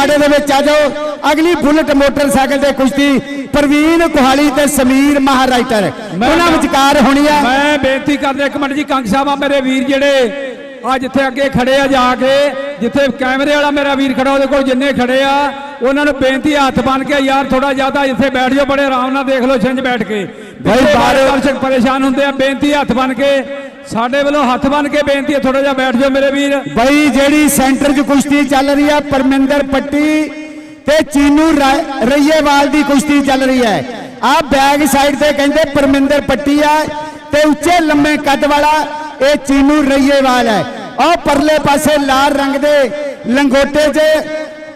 ਖਾੜੇ ਦੇ ਵਿੱਚ ਆ ਜਾਓ। ਅਗਲੀ ਬੁਲਟ ਮੋਟਰਸਾਈਕਲ ਤੇ ਕੁਸ਼ਤੀ ਪ੍ਰਵੀਨ ਕੁਹਾਲੀ ਤੇ ਸਮੀਰ ਮਹਾਰਾਈਟਰ। ਉਹਨਾਂ ਵਿਚਕਾਰ ਹੋਣੀ ਆ। ਮੈਂ ਬੇਨਤੀ ਕਰਦਾ ਇੱਕ ਮਿੰਟ ਜੀ ਕੰਗ ਸਾਹਿਬ ਆ ਮੇਰੇ ਵੀਰ ਜਿਹੜੇ ਆ ਜਿੱਥੇ ਅੱਗੇ ਖੜੇ ਆ ਜਾ ਕੇ ਜਿੱਥੇ ਕੈਮਰੇ ਵਾਲਾ ਮੇਰਾ ਵੀਰ ਖੜਾ ਉਹਦੇ ਕੋਲ ਜਿੰਨੇ ਖੜੇ ਆ ਉਹਨਾਂ ਨੂੰ ਬੇਨਤੀ ਹੱਥ ਬਨ ਕੇ ਯਾਰ ਥੋੜਾ ਜ਼ਿਆਦਾ ਇੱਥੇ ਬੈਠ ਜਾਓ ਬੜੇ ਆਰਾਮ ਨਾਲ ਦੇਖ ਲਓ ਛਿੰਝ ਬੈਠ ਕੇ। ਬਾਈ ਪਿੱਛੇ ਬਾਹਰ- ਦਰਸ਼ਕ ਪਰੇਸ਼ਾਨ ਹੁੰਦੇ ਆ ਬੇਨਤੀ ਹੱਥ ਬਨ ਕੇ ਸਾਡੇ ਵੱਲੋਂ ਹੱਥ ਬਨ ਕੇ ਬੇਨਤੀ ਹੈ ਥੋੜਾ ਜਿਹਾ ਬੈਠ ਜਾਓ ਮੇਰੇ ਵੀਰ। ਬਈ ਜਿਹੜੀ ਸੈਂਟਰ 'ਚ ਕੁਸ਼ਤੀ ਚੱਲ ਰਹੀ ਆ ਪਰਮਿੰਦਰ ਪੱਟੀ ਤੇ ਚੀਨੂ ਰਈਏਵਾਲ ਦੀ ਕੁਸ਼ਤੀ ਚੱਲ ਰਹੀ ਹੈ। ਆ ਬੈਕ ਸਾਈਡ ਤੇ ਕਹਿੰਦੇ ਪਰਮਿੰਦਰ ਪੱਟੀ ਆ ਤੇ ਉੱਚੇ ਲੰਮੇ ਕੱਦ ਵਾਲਾ ਇਹ ਚੀਨੂ ਰਈਏਵਾਲ ਹੈ। ਉਹ ਪਰਲੇ ਪਾਸੇ ਲਾਲ ਰੰਗ ਦੇ ਲੰਗੋਟੇ 'ਚ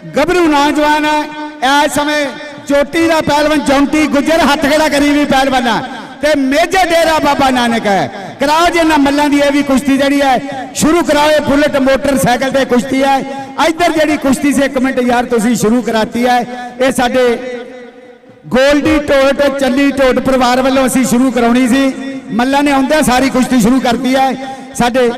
ਗੱਭਰੂ ਨੌਜਵਾਨ ਹੈ ਇਸ ਸਮੇਂ ਚੋਟੀ ਦਾ ਪਹਿਲਵਾਨ ਜੌਂਟੀ ਗੁੱਜਰ ਹੱਥ ਖੜਾ ਕਰੀ ਵੀ ਪਹਿਲਵਾਨਾ ਤੇ ਮੇਜੇ ਡੇਰਾ ਬਾਬਾ ਨਾਨਕ ਹੈ। ਕਰਾਓ ਜੇ ਨਾ ਮੱਲਾਂ ਦੀ ਇਹ ਵੀ ਕੁਸ਼ਤੀ ਜਿਹੜੀ ਹੈ। ਸ਼ੁਰੂ ਕਰਾਓ, ਇਹ ਬੁਲਟ, ਮੋਟਰਸਾਈਕਲ ਤੇ ਕੁਸ਼ਤੀ ਹੈ। ਇੱਧਰ ਜਿਹੜੀ ਕੁਸ਼ਤੀ ਸੀ, ਇੱਕ ਮਿੰਟ ਯਾਰ ਤੁਸੀਂ ਸ਼ੁਰੂ ਕਰਾਤੀ ਹੈ। ਇਹ ਸਾਡੇ ਗੋਲਡੀ ਟੋਟ ਚੱਲੀ ਟੋਟ ਪਰਿਵਾਰ ਵੱਲੋਂ ਅਸੀਂ ਸ਼ੁਰੂ ਕਰਾਉਣੀ ਸੀ। ਮੱਲਾਂ ਨੇ ਆਉਂਦਿਆਂ ਸਾਰੀ ਕੁਸ਼ਤੀ ਸ਼ੁਰੂ ਕਰਤੀ ਹੈ। ਸਾਡੇ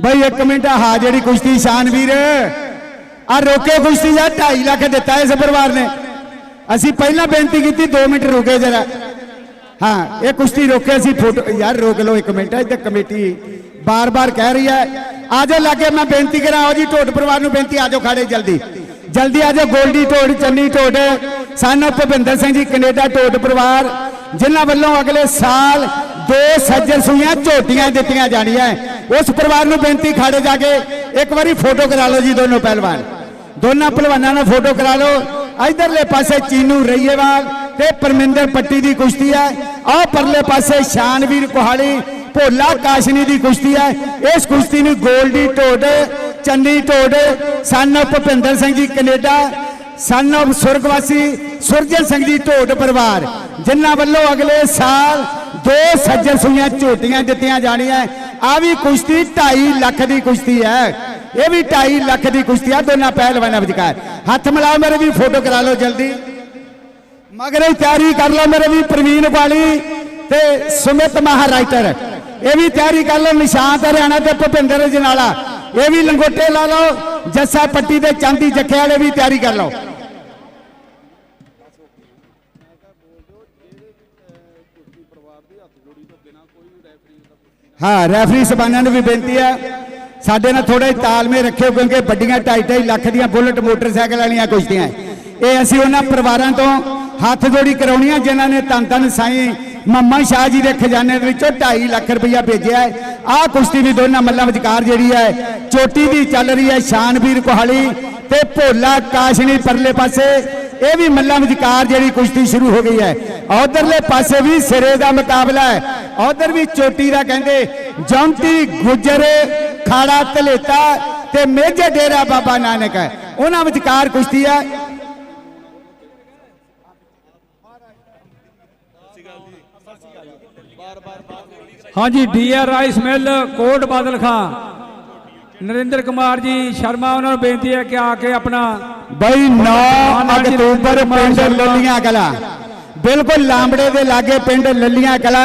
ਬਈ ਇੱਕ ਮਿੰਟ ਹਾਂ ਜਿਹੜੀ ਕੁਸ਼ਤੀ ਸ਼ਾਨਵੀਰ ਆ ਰੋਕੇ ਕੁਸ਼ਤੀ ਦਾ 2.5 ਲੱਖ ਦਿੱਤਾ ਇਸ ਪਰਿਵਾਰ ਨੇ। ਅਸੀਂ ਪਹਿਲਾਂ ਬੇਨਤੀ ਕੀਤੀ 2 ਮਿੰਟ ਰੁਕੇ ਜਰਾ। ਹਾਂ, ਇਹ ਕੁਸ਼ਤੀ ਰੋਕੇ ਅਸੀਂ ਫੋਟੋ ਯਾਰ ਰੋਕ ਲਓ ਇੱਕ ਮਿੰਟ ਇੱਥੇ ਕਮੇਟੀ ਬਾਰ-ਬਾਰ ਕਹਿ ਰਹੀ ਹੈ। ਆਜੋ ਲਾਗੇ, ਮੈਂ ਬੇਨਤੀ ਕਰਾਂ, ਆਓ ਜੀ, ਢੋਟ ਪਰਿਵਾਰ ਨੂੰ ਬੇਨਤੀ ਆਜੋ ਖਾੜੇ ਜਲਦੀ। ਜਲਦੀ ਆਜੋ ਗੋਲਡੀ ਢੋਟ, ਚੰਨੀ ਢੋਟ, ਸਨ ਭੁਪਿੰਦਰ ਸਿੰਘ ਜੀ, ਕੈਨੇਡਾ ਢੋਟ ਪਰਿਵਾਰ, ਜਿਨ੍ਹਾਂ ਵੱਲੋਂ ਅਗਲੇ ਸਾਲ ਦੋ ਸੱਜਣ ਸੂਈਆਂ ਝੋਟੀਆਂ ਦਿੱਤੀਆਂ ਜਾਣੀਆਂ। ਉਸ ਪਰਿਵਾਰ ਨੂੰ ਬੇਨਤੀ ਖਾੜੇ ਜਾ ਕੇ ਇੱਕ ਵਾਰੀ ਫੋਟੋ ਕਰਾ ਲਓ ਜੀ ਦੋਨੋਂ ਪਹਿਲਵਾਨ। ਦੋਨਾਂ ਪਹਿਲਵਾਨਾਂ ਨਾਲ ਫੋਟੋ ਕਰਾ ਲਓ। ਇਧਰਲੇ ਪਾਸੇ ਚੀਨੂ ਰਈਏਵਾਲ ਤੇ ਪਰਮਿੰਦਰ ਪੱਟੀ ਦੀ ਕੁਸ਼ਤੀ ਹੈ। ਆਹ ਪਰਲੇ ਪਾਸੇ ਸ਼ਾਨਵੀਰ ਕੁਹਾੜੀ ਭੋਲਾ ਕਾਸ਼ਨੀ ਦੀ ਕੁਸ਼ਤੀ ਹੈ। ਇਸ ਕੁਸ਼ਤੀ ਨੂੰ ਗੋਲਡੀ ਢੋਡ, ਚੰਨੀ ਢੋਡ ਸਨ of Bhupinder Singh ji Canada son of ਸੁਰਗਵਾਸੀ ਸੁਰਜਨ ਸਿੰਘ ਜੀ ਢੋਡ ਪਰਿਵਾਰ। ਜਿਨ੍ਹਾਂ ਵੱਲੋਂ ਅਗਲੇ ਸਾਲ ਦੋ ਸੱਜਣ ਸੂਈਆਂ ਝੋਟੀਆਂ ਦਿੱਤੀਆਂ ਜਾਣੀਆਂ। ਆ ਵੀ ਕੁਸ਼ਤੀ 2.5 ਲੱਖ ਦੀ ਕੁਸ਼ਤੀ ਹੈ। ਇਹ ਵੀ 2.5 ਲੱਖ ਦੀ ਕੁਸ਼ਤੀ ਆ, ਦੋਨਾਂ ਪਹਿਲਵਾਨਾਂ ਵਿਚਕਾਰ। ਹੱਥ ਮਿਲਾਓ ਮੇਰੇ ਵੀ, ਫੋਟੋ ਕਰਾ ਲਓ ਜਲਦੀ। ਮਗਰੇ ਤਿਆਰੀ ਕਰ ਲਓ ਮੇਰੇ ਵੀ, ਪ੍ਰਵੀਨ ਵਾਲੀ ਤੇ ਸੁਮਿਤ ਮਹਾਰਾਈਟਰ। ਇਹ ਵੀ ਤਿਆਰੀ ਕਰ ਲਓ ਨਿਸ਼ਾਂਤ ਹਰਿਆਣਾ ਤੇ ਭੁਪਿੰਦਰ ਜਨਾਲਾ। ਇਹ ਵੀ ਲੰਗੋਟੇ ਲਾ ਲਓ, ਜੱਸਾ ਪੱਟੀ ਦੇ ਚਾਂਦੀ ਜੱਖੇ ਵਾਲੇ ਵੀ ਤਿਆਰੀ ਕਰ ਲਓ। ਹਾਂ ਰੈਫਰੀ ਸਬਾਨਾਂ ਨੂੰ ਵੀ ਬੇਨਤੀ ਹੈ ਸਾਡੇ ਨਾਲ ਥੋੜਾ ਤਾਲਮੇਲ ਰੱਖਿਓ, ਕਿਉਂਕਿ ਵੱਡੀਆਂ 2.5 ਲੱਖ ਦੀਆਂ ਬੁਲਟ ਮੋਟਰਸਾਈਕਲ ਵਾਲੀਆਂ ਕੁਸ਼ਤੀਆਂ ਇਹ ਅਸੀਂ ਉਹਨਾਂ ਪਰਿਵਾਰਾਂ ਤੋਂ ਹੱਥ ਜੋੜੀ ਕਰਾਉਣੀਆਂ, ਜਿਨ੍ਹਾਂ ਨੇ ਤਨ ਤਨ ਸਾਈਂ ਮੰਮਾ ਸ਼ਾਹ ਜੀ ਦੇ ਖਜ਼ਾਨੇ ਦੇ ਵਿੱਚੋਂ 2.5 ਲੱਖ ਰੁਪਇਆ ਭੇਜਿਆ ਹੈ ਆਹ ਕੁਸ਼ਤੀ ਵੀ ਦੋਨਾਂ ਮੱਲਾਂ ਵਿਚਕਾਰ ਜਿਹੜੀ ਹੈ ਚੋਟੀ ਦੀ ਚੱਲ ਰਹੀ ਹੈ ਸ਼ਾਨਵੀਰ ਕੋਹਾਲੀ ਤੇ ਭੋਲਾ ਕਾਸ਼ਣੀ ਪਰਲੇ ਪਾਸੇ। ਇਹ ਵੀ ਮੱਲਾਂ ਵਿਚਕਾਰ ਜਿਹੜੀ ਕੁਸ਼ਤੀ ਸ਼ੁਰੂ ਹੋ ਗਈ ਹੈ ਉਧਰਲੇ ਪਾਸੇ ਵੀ ਸਿਰੇ ਦਾ ਮੁਕਾਬਲਾ ਹੈ। ਉਧਰ ਵੀ ਚੋਟੀ ਦਾ ਕਹਿੰਦੇ ਜੌਂਤੀ ਗੁਜਰ ਖਾੜਾ ਧਲੇਤਾ ਤੇ ਮੇਜੇ ਡੇਰਾ ਬਾਬਾ ਨਾਨਕ ਹੈ। ਉਹਨਾਂ ਵਿਚਕਾਰ ਕੁਸ਼ਤੀ ਹੈ ਹਾਂਜੀ DR rice mill Kot Badal Khan. Narinder Kumar ji Sharma ਉਹਨਾਂ ਨੂੰ ਬੇਨਤੀ ਹੈ ਕਿ ਆ ਕੇ ਆਪਣਾ ਬਈ 9 ਅਕਤੂਬਰ ਪਿੰਡ ਲੱਲੀਆਂ ਕਲਾ। ਬਿਲਕੁਲ ਲਾਂਬੜੇ ਦੇ ਲਾਗੇ ਪਿੰਡ ਲੱਲੀਆਂ ਕਲਾ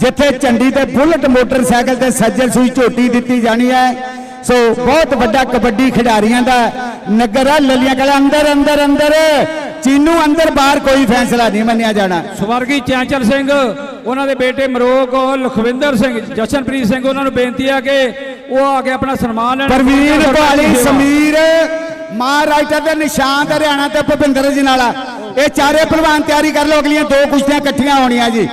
ਜਿੱਥੇ ਝੰਡੀ ਤੇ ਬੁਲਟ ਮੋਟਰਸਾਈਕਲ ਤੇ ਸੱਜਣ ਸੂਈ ਝੋਟੀ ਦਿੱਤੀ ਜਾਣੀ ਹੈ। ਸੋ ਬਹੁਤ ਵੱਡਾ ਕਬੱਡੀ ਖਿਡਾਰੀਆਂ ਦਾ ਨਗਰ ਆ ਲੱਲੀਆਂ ਕਲਾ ਅੰਦਰ ਅੰਦਰ ਅੰਦਰ। ਚੀਨੂ ਅੰਦਰ ਬਾਹਰ ਕੋਈ ਫੈਸਲਾ ਨਹੀਂ ਮੰਨਿਆ ਜਾਣਾ। ਸਵਰਗੀ ਚੈਂਚਲ ਸਿੰਘ ਉਹਨਾਂ ਦੇ ਬੇਟੇ ਮਰੋਕ ਲਖਵਿੰਦਰ ਸਿੰਘ ਜਸ਼ਨਪ੍ਰੀਤ ਸਿੰਘ ਉਹਨਾਂ ਨੂੰ ਬੇਨਤੀ ਹੈ ਕਿ ਉਹ ਆ ਕੇ ਆਪਣਾ ਸਨਮਾਨ ਲੈਣ। ਪ੍ਰਵੀਨ ਵਾਲੀ ਸਮੀਰ ਮਹਾਰਾਜਾ ਦੇ ਨਿਸ਼ਾਨ ਹਰਿਆਣਾ ਤੇ ਭੁਪਿੰਦਰ ਜੀ ਨਾਲਾ ਇਹ ਚਾਰੇ ਪਹਿਲਵਾਨ ਤਿਆਰੀ ਕਰ ਲਓ, ਅਗਲੀਆਂ ਦੋ ਕੁਸ਼ਤੀਆਂ ਇਕੱਠੀਆਂ ਹੋਣੀਆਂ ਜੀ।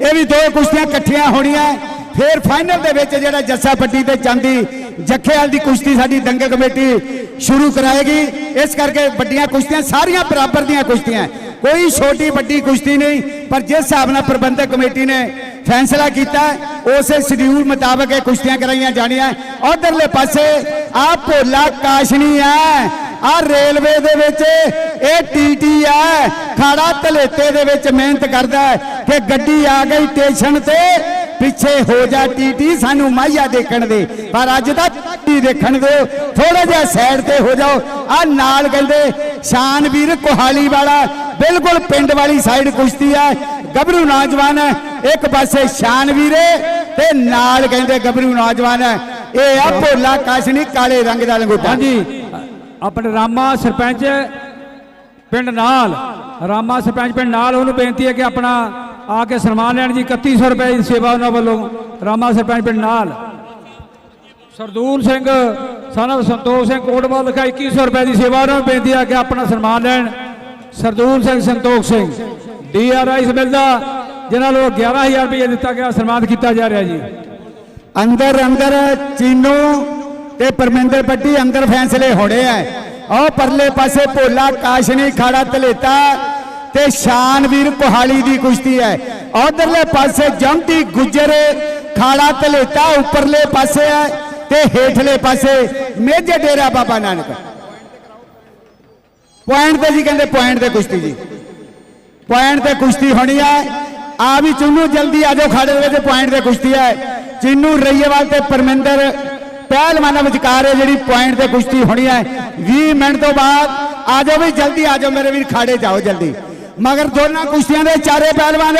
ਇਹ ਵੀ ਦੋ ਕੁਸ਼ਤੀਆਂ ਇਕੱਠੀਆਂ ਹੋਣੀਆਂ। ਫਿਰ ਫਾਈਨਲ ਦੇ ਵਿੱਚ ਜਿਹੜਾ ਜੱਸਾ ਪੱਟੀ ਤੇ ਚਾਂਦੀ ਜੱਖੇਵਾਲ ਦੀ ਕੁਸ਼ਤੀ ਸਾਡੀ ਦੰਗਲ ਕਮੇਟੀ ਸ਼ੁਰੂ ਕਰਾਏਗੀ। ਇਸ ਕਰਕੇ ਵੱਡੀਆਂ ਕੁਸ਼ਤੀਆਂ, ਸਾਰੀਆਂ ਬਰਾਬਰ ਦੀਆਂ ਕੁਸ਼ਤੀਆਂ ਕੋਈ ਛੋਟੀ ਵੱਡੀ ਕੁਸ਼ਤੀ ਨਹੀਂ, ਪਰ ਜਿਸ ਹਿਸਾਬ ਨਾਲ ਪ੍ਰਬੰਧਕ ਕਮੇਟੀ ਨੇ ਫੈਸਲਾ ਕੀਤਾ, ਉਸੇ ਸ਼ਡਿਊਲ ਮੁਤਾਬਕ ਇਹ ਕੁਸ਼ਤੀਆਂ ਕਰਾਈਆਂ ਜਾਣੀਆਂ। ਉਧਰਲੇ ਪਾਸੇ ਆ ਭੋਲਾ ਕਾਸ਼ਨੀ ਹੈ। ਆ ਰੇਲਵੇ ਦੇ ਵਿੱਚ ਇਹ ਟੀਟੀ ਹੈ ਖਾੜਾ ਧਲੇਤੇ ਦੇ ਵਿੱਚ ਮਿਹਨਤ ਕਰਦਾ ਹੈ ਕਿ ਗੱਡੀ ਆ ਗਈ ਸਟੇਸ਼ਨ ਤੇ, ਪਿੱਛੇ ਹੋ ਜਾ ਟੀਟੀ ਸਾਨੂੰ ਮਾਈਆ ਦੇਖਣ ਦੇ। ਪਰ ਅੱਜ ਤਾਂ ਟੀ ਦੇਖਣ ਦਿਓ ਥੋੜਾ ਜਿਹਾ ਸਾਈਡ ਤੇ ਹੋ ਜਾਓ। ਆ ਨਾਲ ਕਹਿੰਦੇ ਸ਼ਾਨ ਵੀਰ ਕੋਹਾਲੀ ਵਾਲਾ ਬਿਲਕੁਲ ਪਿੰਡ ਵਾਲੀ ਸਾਈਡ ਕੁਸ਼ਤੀ ਹੈ ਗੱਭਰੂ ਨੌਜਵਾਨ ਹੈ, ਇੱਕ ਪਾਸੇ ਸ਼ਾਨ ਸ਼ਾਨਵੀਰ ਤੇ ਨਾਲ ਕਹਿੰਦੇ ਗੱਭਰੂ ਨੌਜਵਾਨ ਹੈ। ਇਹ ਆ ਭੋਲਾ ਕਾਸ਼ਨੀ ਕਾਲੇ ਰੰਗ ਦਾ ਲੰਗੋਟਾ। ਹਾਂਜੀ। ਆਪਣੇ ਰਾਮਾ ਸਰਪੰਚ ਪਿੰਡ ਨਾਲ, ਰਾਮਾ ਸਰਪੰਚ ਪਿੰਡ ਨਾਲ ਉਹਨੂੰ ਬੇਨਤੀ ਹੈ ਕਿ ਆਪਣਾ ਆ ਕੇ ਸਨਮਾਨ ਲੈਣ ਜੀ 3100 ਰੁਪਏ ਦੀ ਸੇਵਾ ਉਹਨਾਂ ਵੱਲੋਂ ਰਾਮਾ ਸਰਪੰਚ ਪਿੰਡ ਨਾਲ। ਸਰਦੂਲ ਸਿੰਘ, ਸਾਨਵ ਸੰਤੋਖ ਸਿੰਘ ਕੋਟਵਾਲ ਲਿਖਾ 2100 ਰੁਪਏ ਦੀ ਸੇਵਾ ਉਹਨਾਂ ਨੂੰ ਬੇਨਤੀ ਹੈ ਕਿ ਆਪਣਾ ਸਨਮਾਨ ਲੈਣ। ਸਰਦੂਲ ਸਿੰਘ, ਸੰਤੋਖ ਸਿੰਘ ਡੀਆਰਆਈ ਮਿਲਦਾ ਜਿਨ੍ਹਾਂ ਨੂੰ 11000 ਰੁਪਏ ਦਿੱਤਾ ਗਿਆ, ਸਨਮਾਨਿਤ ਕੀਤਾ ਜਾ ਰਿਹਾ ਜੀ। ਅੰਦਰ ਅੰਦਰ, ਚੀਨੂ ਤੇ ਪਰਮਿੰਦਰ ਪੱਟੀ ਅੰਦਰ ਫੈਸਲੇ ਹੋਣੇ ਆ। ਉਹ ਪਰਲੇ ਪਾਸੇ ਭੋਲਾ ਕਾਸ਼ਨੀ ਖਾੜਾ ਧਲੇਤਾ ਤੇ ਸ਼ਾਨਵੀਰ ਕੋਹਾਲੀ ਦੀ ਕੁਸ਼ਤੀ ਹੈ। ਉਧਰਲੇ ਪਾਸੇ ਜੰਮਟੀ ਗੁੱਜਰ ਖਾੜਾ ਧਲੇਤਾ ਉੱਪਰਲੇ ਪਾਸੇ ਹੈ ਤੇ ਹੇਠਲੇ ਪਾਸੇ ਮੇਜਰ ਡੇਰਾ ਬਾਬਾ ਨਾਨਕ। ਪੁਆਇੰਟ ਤੇ ਜੀ ਕਹਿੰਦੇ ਪੁਆਇੰਟ ਤੇ ਕੁਸ਼ਤੀ ਜੀ। ਪੁਆਇੰਟ ਤੇ ਕੁਸ਼ਤੀ ਹੋਣੀ ਹੈ ਆ ਵੀ ਚੁੰਨੂ ਜਲਦੀ ਆ ਜਾਓ ਖਾੜੇ ਦੇ ਵਿੱਚ, ਪੁਆਇੰਟ ਤੇ ਕੁਸ਼ਤੀ ਹੈ। ਚਿੰਨੂ ਰਈਏਵਾਲ ਤੇ ਪਰਮਿੰਦਰ ਪਹਿਲਵਾਨਾਂ ਵਿਚਕਾਰ ਇਹ ਜਿਹੜੀ ਪੁਆਇੰਟ ਤੇ ਕੁਸ਼ਤੀ ਹੋਣੀ ਹੈ 20 ਮਿੰਟ ਤੋਂ ਬਾਅਦ ਆ ਜਾਓ ਵੀ ਜਲਦੀ ਆ ਜਾਓ ਮੇਰੇ ਵੀਰ, ਖਾੜੇ ਜਾਓ ਜਲਦੀ। ਮਗਰ ਦੋਨਾਂ ਕੁਸ਼ਤੀਆਂ ਦੇ ਚਾਰੇ ਪਹਿਲਵਾਨ,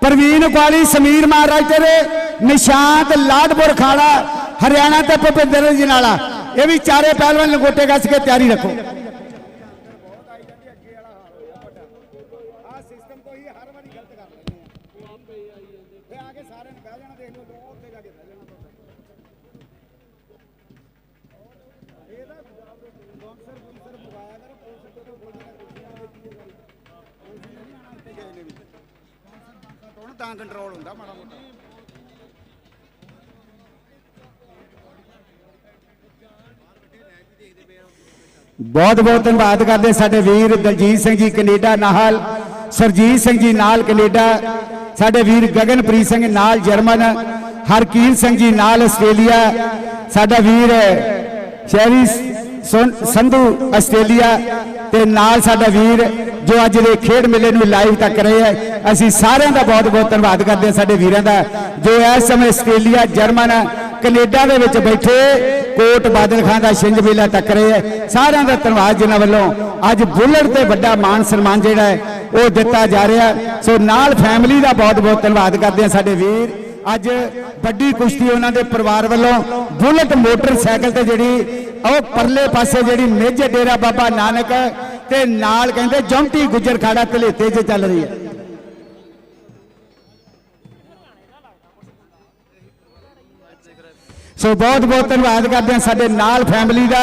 ਪ੍ਰਵੀਨ ਕੁਆਲੀ, ਸਮੀਰ ਮਹਾਰਾਜ ਮਹਾਰਾਜਰ ਨਿਸ਼ਾਂਤ ਲਾਡਪੁਰ ਖਾੜਾ, ਹਰਿਆਣਾ ਤੇ ਭੁਪਿੰਦਰ ਜਨਾਲਾ ਇਹ ਵੀ ਚਾਰੇ ਪਹਿਲਵਾਨ ਲੰਗੋਟੇ ਕੱਸ ਕੇ ਤਿਆਰੀ ਰੱਖੋ ਆ ਸਿਸਟਮ ਕੋਈ ਹਰ ਵਾਰੀ ਗਲਤ ਕਰ ਲੈਂਦੇ ਆ ਫੇ ਆ ਕੇ ਸਾਰਿਆਂ ਨੇ ਬਹਿ ਜਾਣਾ ਦੇਖ ਲਓ ਉੱਥੇ ਜਾ ਕੇ ਬਹਿ ਜਾਣਾ ਇਹਦਾ ਬਾਕਸਰ ਬੁਕਸਰ ਮੰਗਾਇਆ ਕਰ ਪੁਲਿਸ ਤੋਂ ਗੋਲੀ ਨਾਲ ਕੁਛੀਆਂ ਵੇਚੀਏ ਗੱਲ ਪੁਲਿਸ ਨੇ ਨਹੀਂ ਆਣਾ ਇੱਥੇ ਗਏ ਨੇ ਵੀ ਤੋਂ ਤਾਂ ਕੰਟਰੋਲ ਹੁੰਦਾ ਮਾੜਾ ਮੋਟਾ। ਬਹੁਤ ਬਹੁਤ ਧੰਨਵਾਦ ਕਰਦੇ ਸਾਡੇ ਵੀਰ ਦਲਜੀਤ ਸਿੰਘ ਜੀ ਕੈਨੇਡਾ ਨਾਲ, ਸਰਜੀਤ ਸਿੰਘ ਜੀ ਨਾਲ ਕੈਨੇਡਾ, ਸਾਡੇ ਵੀਰ ਗਗਨਪ੍ਰੀਤ ਸਿੰਘ ਨਾਲ ਜਰਮਨ, ਹਰਕੀਰ ਸਿੰਘ ਜੀ ਨਾਲ ਆਸਟ੍ਰੇਲੀਆ, ਸਾਡਾ ਵੀਰ ਸ਼ਹਿਰੀ ਸੰਧੂ ਆਸਟ੍ਰੇਲੀਆ ਤੇ ਨਾਲ ਸਾਡਾ ਵੀਰ ਜੋ ਅੱਜ ਦੇ ਖੇਡ ਮੇਲੇ ਨੂੰ ਲਾਈਵ ਤੱਕ ਰਹੇ ਹੈ, ਅਸੀਂ ਸਾਰਿਆਂ ਦਾ ਬਹੁਤ ਬਹੁਤ ਧੰਨਵਾਦ ਕਰਦੇ ਹਾਂ ਸਾਡੇ ਵੀਰਾਂ ਦਾ, ਜੋ ਇਸ ਸਮੇਂ ਆਸਟ੍ਰੇਲੀਆ, ਜਰਮਨ, ਕੈਨੇਡਾ ਦੇ ਵਿੱਚ ਬੈਠੇ, ਕੋਟ ਬਾਦਲ ਖਾਨ ਦਾ ਛਿੰਝ ਮੇਲਾ ਤੱਕ ਰਹੇ ਹੈ, ਸਾਰਿਆਂ ਦਾ ਧੰਨਵਾਦ ਜਿਨ੍ਹਾਂ ਵੱਲੋਂ ਅੱਜ ਬੁੱਲਟ ਤੇ ਵੱਡਾ ਮਾਨ ਸਨਮਾਨ ਜਿਹੜਾ ਹੈ, ਉਹ ਦਿੱਤਾ ਜਾ ਰਿਹਾ ਸੋ ਨਾਲ ਫੈਮਿਲੀ ਦਾ ਬਹੁਤ ਬਹੁਤ ਧੰਨਵਾਦ ਕਰਦੇ ਹਾਂ ਸਾਡੇ ਵੀਰ। ਅੱਜ ਵੱਡੀ ਕੁਸ਼ਤੀ ਉਹਨਾਂ ਦੇ ਪਰਿਵਾਰ ਵੱਲੋਂ ਬੁਲਟ ਮੋਟਰਸਾਈਕਲ ਤੇ ਜਿਹੜੀ, ਉਹ ਪਰਲੇ ਪਾਸੇ ਜਿਹੜੀ ਮੇਜਰ ਡੇਰਾ ਬਾਬਾ ਨਾਨਕ ਤੇ ਨਾਲ ਕਹਿੰਦੇ ਜੌਂਟੀ ਗੁੱਜਰ ਖਾੜਾ ਧਲੇਤੇ 'ਚ ਚੱਲ ਰਹੀ ਹੈ। ਸੋ ਬਹੁਤ ਬਹੁਤ ਧੰਨਵਾਦ ਕਰਦੇ ਹਾਂ ਸਾਡੇ ਨਾਲ ਫੈਮਿਲੀ ਦਾ,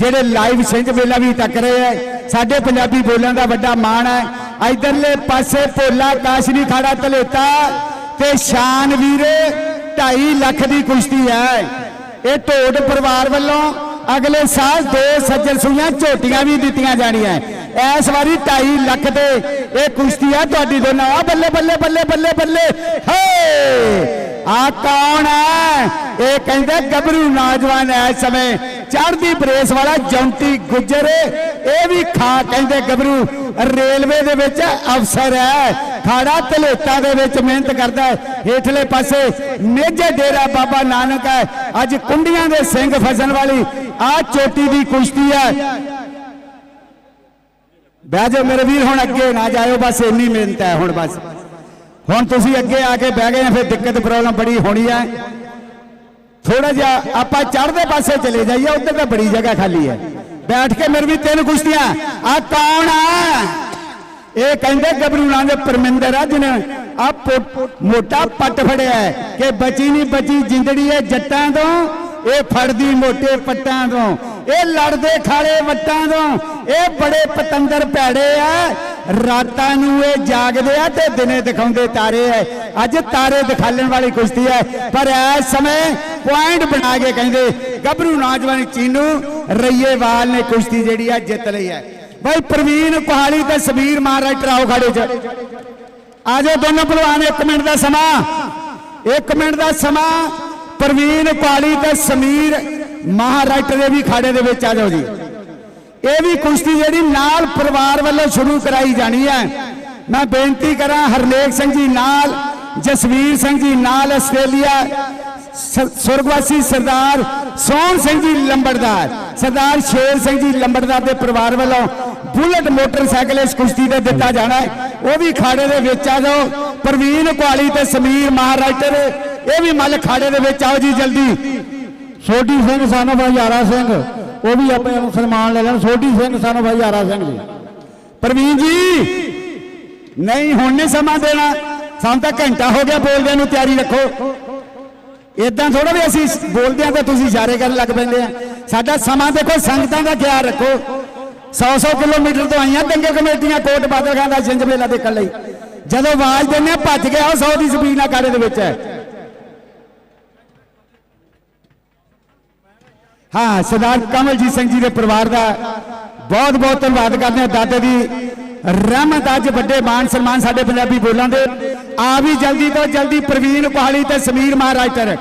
ਜਿਹੜੇ ਲਾਈਵ ਸਿੰਜ ਮੇਲਾ ਵੀ ਤੱਕ ਰਹੇ ਹੈ। ਸਾਡੇ ਪੰਜਾਬੀ ਬੋਲਣ ਦਾ ਵੱਡਾ ਮਾਣ ਹੈ। ਇਧਰਲੇ ਪਾਸੇ ਭੋਲਾ ਕਾਸ਼ਨੀ ਖਾੜਾ ਧਲੇਤਾ ਤੇ ਸ਼ਾਨ ਵੀਰੇ 2.5 ਲੱਖ ਦੀ ਕੁਸ਼ਤੀ ਹੈ। ਇਹ ਢੋਡ ਪਰਿਵਾਰ ਵੱਲੋਂ ਅਗਲੇ ਸਾਲ ਦੋ ਸੱਜਣ ਸੂਈਆਂ ਝੋਟੀਆਂ ਵੀ ਦਿੱਤੀਆਂ ਜਾਣੀਆਂ। ਇਸ ਵਾਰੀ 2.5 ਲੱਖ ਤੇ ਇਹ ਕੁਸ਼ਤੀ ਆ ਤੁਹਾਡੀ ਦੋਨਾਂ ਆ ਬੱਲੇ ਬੱਲੇ ਬੱਲੇ ਬੱਲੇ ਬੱਲੇ। ਹੇ! ਆ ਕੌਣ ਹੈ ਇਹ ਕਹਿੰਦੇ ਗੱਭਰੂ ਨੌਜਵਾਨ ਹੈ ਸਮੇਂ। ਚੜ੍ਹਦੀ ਬਰੇਸ ਵਾਲਾ ਜੌਂਟੀ ਗੁੱਜਰ। ਇਹ ਵੀ ਖਾ ਕਹਿੰਦੇ ਗੱਭਰੂ। ਰੇਲਵੇ ਦੇ ਵਿੱਚ ਅਫਸਰ ਹੈ ਖਾੜਾ ਧਲੇਤਾ ਦੇ ਵਿੱਚ ਮਿਹਨਤ ਕਰਦਾ ਹੇਠਲੇ ਪਾਸੇ ਮੇਜੇ ਡੇਰਾ ਬਾਬਾ ਨਾਨਕ ਹੈ ਅੱਜ ਕੁੰਡੀਆਂ ਦੇ ਸਿੰਘ ਫਸਣ ਵਾਲੀ ਆ ਚੋਟੀ ਦੀ ਕੁਸ਼ਤੀ ਹੈ ਬਹਿ ਜਾਓ ਮੇਰੇ ਵੀਰ, ਹੁਣ ਅੱਗੇ ਨਾ ਜਾਇਓ, ਬਸ ਇੰਨੀ ਮਿਹਨਤ ਹੈ, ਹੁਣ ਬਸ। ਹੁਣ ਤੁਸੀਂ ਅੱਗੇ ਆ ਕੇ ਬਹਿ ਗਏ ਫਿਰ ਦਿੱਕਤ, ਪ੍ਰੋਬਲਮ ਬੜੀ ਹੋਣੀ ਹੈ। ਥੋੜਾ ਜਿਹਾ ਆਪਾਂ ਚੜ੍ਹਦੇ ਪਾਸੇ ਚਲੇ ਜਾਈਏ, ਉੱਧਰ ਤਾਂ ਬੜੀ ਜਗ੍ਹਾ ਖਾਲੀ ਹੈ। ਬੈਠ ਕੇ ਮੇਰੇ ਵੀ ਤਿੰਨ ਕੁਸ਼ਤੀਆਂ ਆ ਕੌਣ ਆ? ਇਹ ਕਹਿੰਦੇ ਗੱਭਰੂ ਨਾਂ ਦੇ ਪਰਮਿੰਦਰ ਆ, ਜਿਹਨੇ ਆ ਮੋਟਾ ਪੱਟ ਫੜਿਆ ਹੈ, ਕਿ ਬਚੀ ਨਹੀਂ ਬਚੀ, ਜਿੰਦੜੀ ਹੈ ਜੱਟਾਂ ਤੋਂ। ਇਹ ਫੜਦੀ ਮੋਟੇ ਪੱਟਾਂ ਤੋਂ, ਇਹ ਲੜਦੇ ਖਾਲੇ ਵੱਟਾਂ ਤੋਂ, ਇਹ ਬੜੇ ਪਤੰਦਰ ਭੈੜੇ ਆ। ਰਾਤਾਂ ਨੂੰ ਇਹ ਜਾਗਦੇ ਆ ਤੇ ਦਿਨੇ ਦਿਖਾਉਂਦੇ ਤਾਰੇ ਐ ਅੱਜ ਤਾਰੇ ਦਿਖਾਲਣ ਵਾਲੀ ਕੁਸ਼ਤੀ ਹੈ ਪਰ ਇਸ ਸਮੇਂ ਪੁਆਇੰਟ ਬਣਾ ਕੇ ਕਹਿੰਦੇ, ਗੱਭਰੂ ਨੌਜਵਾਨ ਚੀਨੂ, ਰਈਏਵਾਲ ਨੇ ਕੁਸ਼ਤੀ ਜਿਹੜੀ ਆ ਜਿੱਤ ਲਈ ਹੈ ਭਾਈ ਪ੍ਰਵੀਨ ਕੁਹਾਲੀ ਤੇ ਸਬੀਰ ਮਹਾਰਾਜ ਟਰਾਓ ਖਾੜੇ 'ਚ। ਆ ਜਾਓ ਦੋਨੋਂ ਪਹਿਲਵਾਨ 1 ਮਿੰਟ ਦਾ ਸਮਾਂ। 1 ਮਿੰਟ ਦਾ ਸਮਾਂ। ਪ੍ਰਵੀਨ ਕੁਹਾਲੀ ਤੇ ਸਮੀਰ ਮਹਾਰਾਸ਼ਟਰ ਦੇ ਵੀ ਖਾੜੇ ਦੇ ਵਿੱਚ ਆ ਜਾਓ ਜੀ। ਇਹ ਵੀ ਕੁਸ਼ਤੀ ਜਿਹੜੀ ਨਾਲ ਪਰਿਵਾਰ ਵੱਲੋਂ ਸ਼ੁਰੂ ਕਰਾਈ ਜਾਣੀ ਹੈ। ਮੈਂ ਬੇਨਤੀ ਕਰਾਂ ਹਰਲੇਖ ਸਿੰਘ ਜੀ ਨਾਲ, ਜਸਵੀਰ ਸਿੰਘ ਜੀ ਨਾਲ, ਆਸਟ੍ਰੇਲੀਆ ਸੁਰਗਵਾਸੀ ਸਰਦਾਰ ਸੋਹਣ ਸਿੰਘ ਜੀ ਲੰਬੜਦਾਰ, ਸਰਦਾਰ ਸ਼ੇਰ ਸਿੰਘ ਜੀ ਲੰਬੜਦਾਰ ਦੇ ਪਰਿਵਾਰ ਵੱਲੋਂ ਬੁਲਟ ਮੋਟਰਸਾਈਕਲ ਇਸ ਕੁਸ਼ਤੀ ਤੇ ਦਿੱਤਾ ਜਾਣਾ ਹੈ। ਉਹ ਵੀ ਖਾੜੇ ਦੇ ਵਿੱਚ ਆ ਜਾਓ। ਪ੍ਰਵੀਨ ਕੁਆਲੀ ਤੇ ਸਮੀਰ ਮਹਾਰਾਸ਼ਟਰ ਇਹ ਵੀ ਮੱਲ ਖਾੜੇ ਦੇ ਵਿੱਚ ਆਓ ਜੀ ਜਲਦੀ। ਸੋਢੀ ਸਿੰਘ ਸਾਨੂੰ ਭਾਈ ਹਜ਼ਾਰਾ ਸਿੰਘ। ਉਹ ਵੀ ਆਪਣੇ ਨੂੰ ਸਨਮਾਨ ਲੈ ਲੈਣ। ਸੋਢੀ ਸਿੰਘ ਸਾਨੂੰ ਭਾਈ ਹਜ਼ਾਰਾ ਸਿੰਘ ਜੀ। ਪ੍ਰਵੀਨ ਜੀ, ਨਹੀਂ, ਹੁਣ ਨਹੀਂ ਸਮਾਂ ਦੇਣਾ। ਸਾਨੂੰ ਤਾਂ ਘੰਟਾ ਹੋ ਗਿਆ ਬੋਲਦਿਆਂ ਨੂੰ ਤਿਆਰੀ ਰੱਖੋ। ਇਦਾਂ ਥੋੜਾ ਵੀ ਅਸੀਂ ਬੋਲਦੇ ਆ ਤਾਂ ਤੁਸੀਂ ਇਸ਼ਾਰੇ ਕਰਨ ਲੱਗ ਪੈਂਦੇ ਆ। ਸਾਡਾ ਸਮਾਂ ਦੇਖੋ, ਸੰਗਤਾਂ ਦਾ ਖਿਆਲ ਰੱਖੋ। 100-100 ਕਿਲੋਮੀਟਰ ਤੋਂ ਆਈਆਂ ਦੰਗੇ ਕਮੇਟੀਆਂ ਕੋਟ ਬਾਦਲ ਖਾਂ ਦਾ ਛਿੰਝ ਮੇਲਾ ਦੇਖਣ ਲਈ। ਜਦੋਂ ਆਵਾਜ਼ ਦਿੰਦੇ ਆ, ਭੱਜ ਗਿਆ ਉਹ 100 ਦੀ ਸਪੀਡ ਨਾਲ ਕਾਰੇ ਦੇ ਵਿੱਚ ਹੈ। ਹਾਂ, ਸਰਦਾਰ ਕਮਲਜੀਤ ਸਿੰਘ ਜੀ ਦੇ ਪਰਿਵਾਰ ਦਾ ਬਹੁਤ ਬਹੁਤ ਧੰਨਵਾਦ ਕਰਦੇ ਹਾਂ। ਦਾਦੇ ਦੀ ਰਹਿਮਤ ਅੱਜ ਵੱਡੇ ਮਾਨ ਸਨਮਾਨ ਸਾਡੇ ਪੰਜਾਬੀ ਬੋਲਾਂ ਦੇ। ਆ ਵੀ ਜਲਦੀ ਤੋਂ ਜਲਦੀ ਪ੍ਰਵੀਨ ਕੁਹਾਲੀ ਤੇ ਸਮੀਰ ਮਹਾਰਾਜਟਰ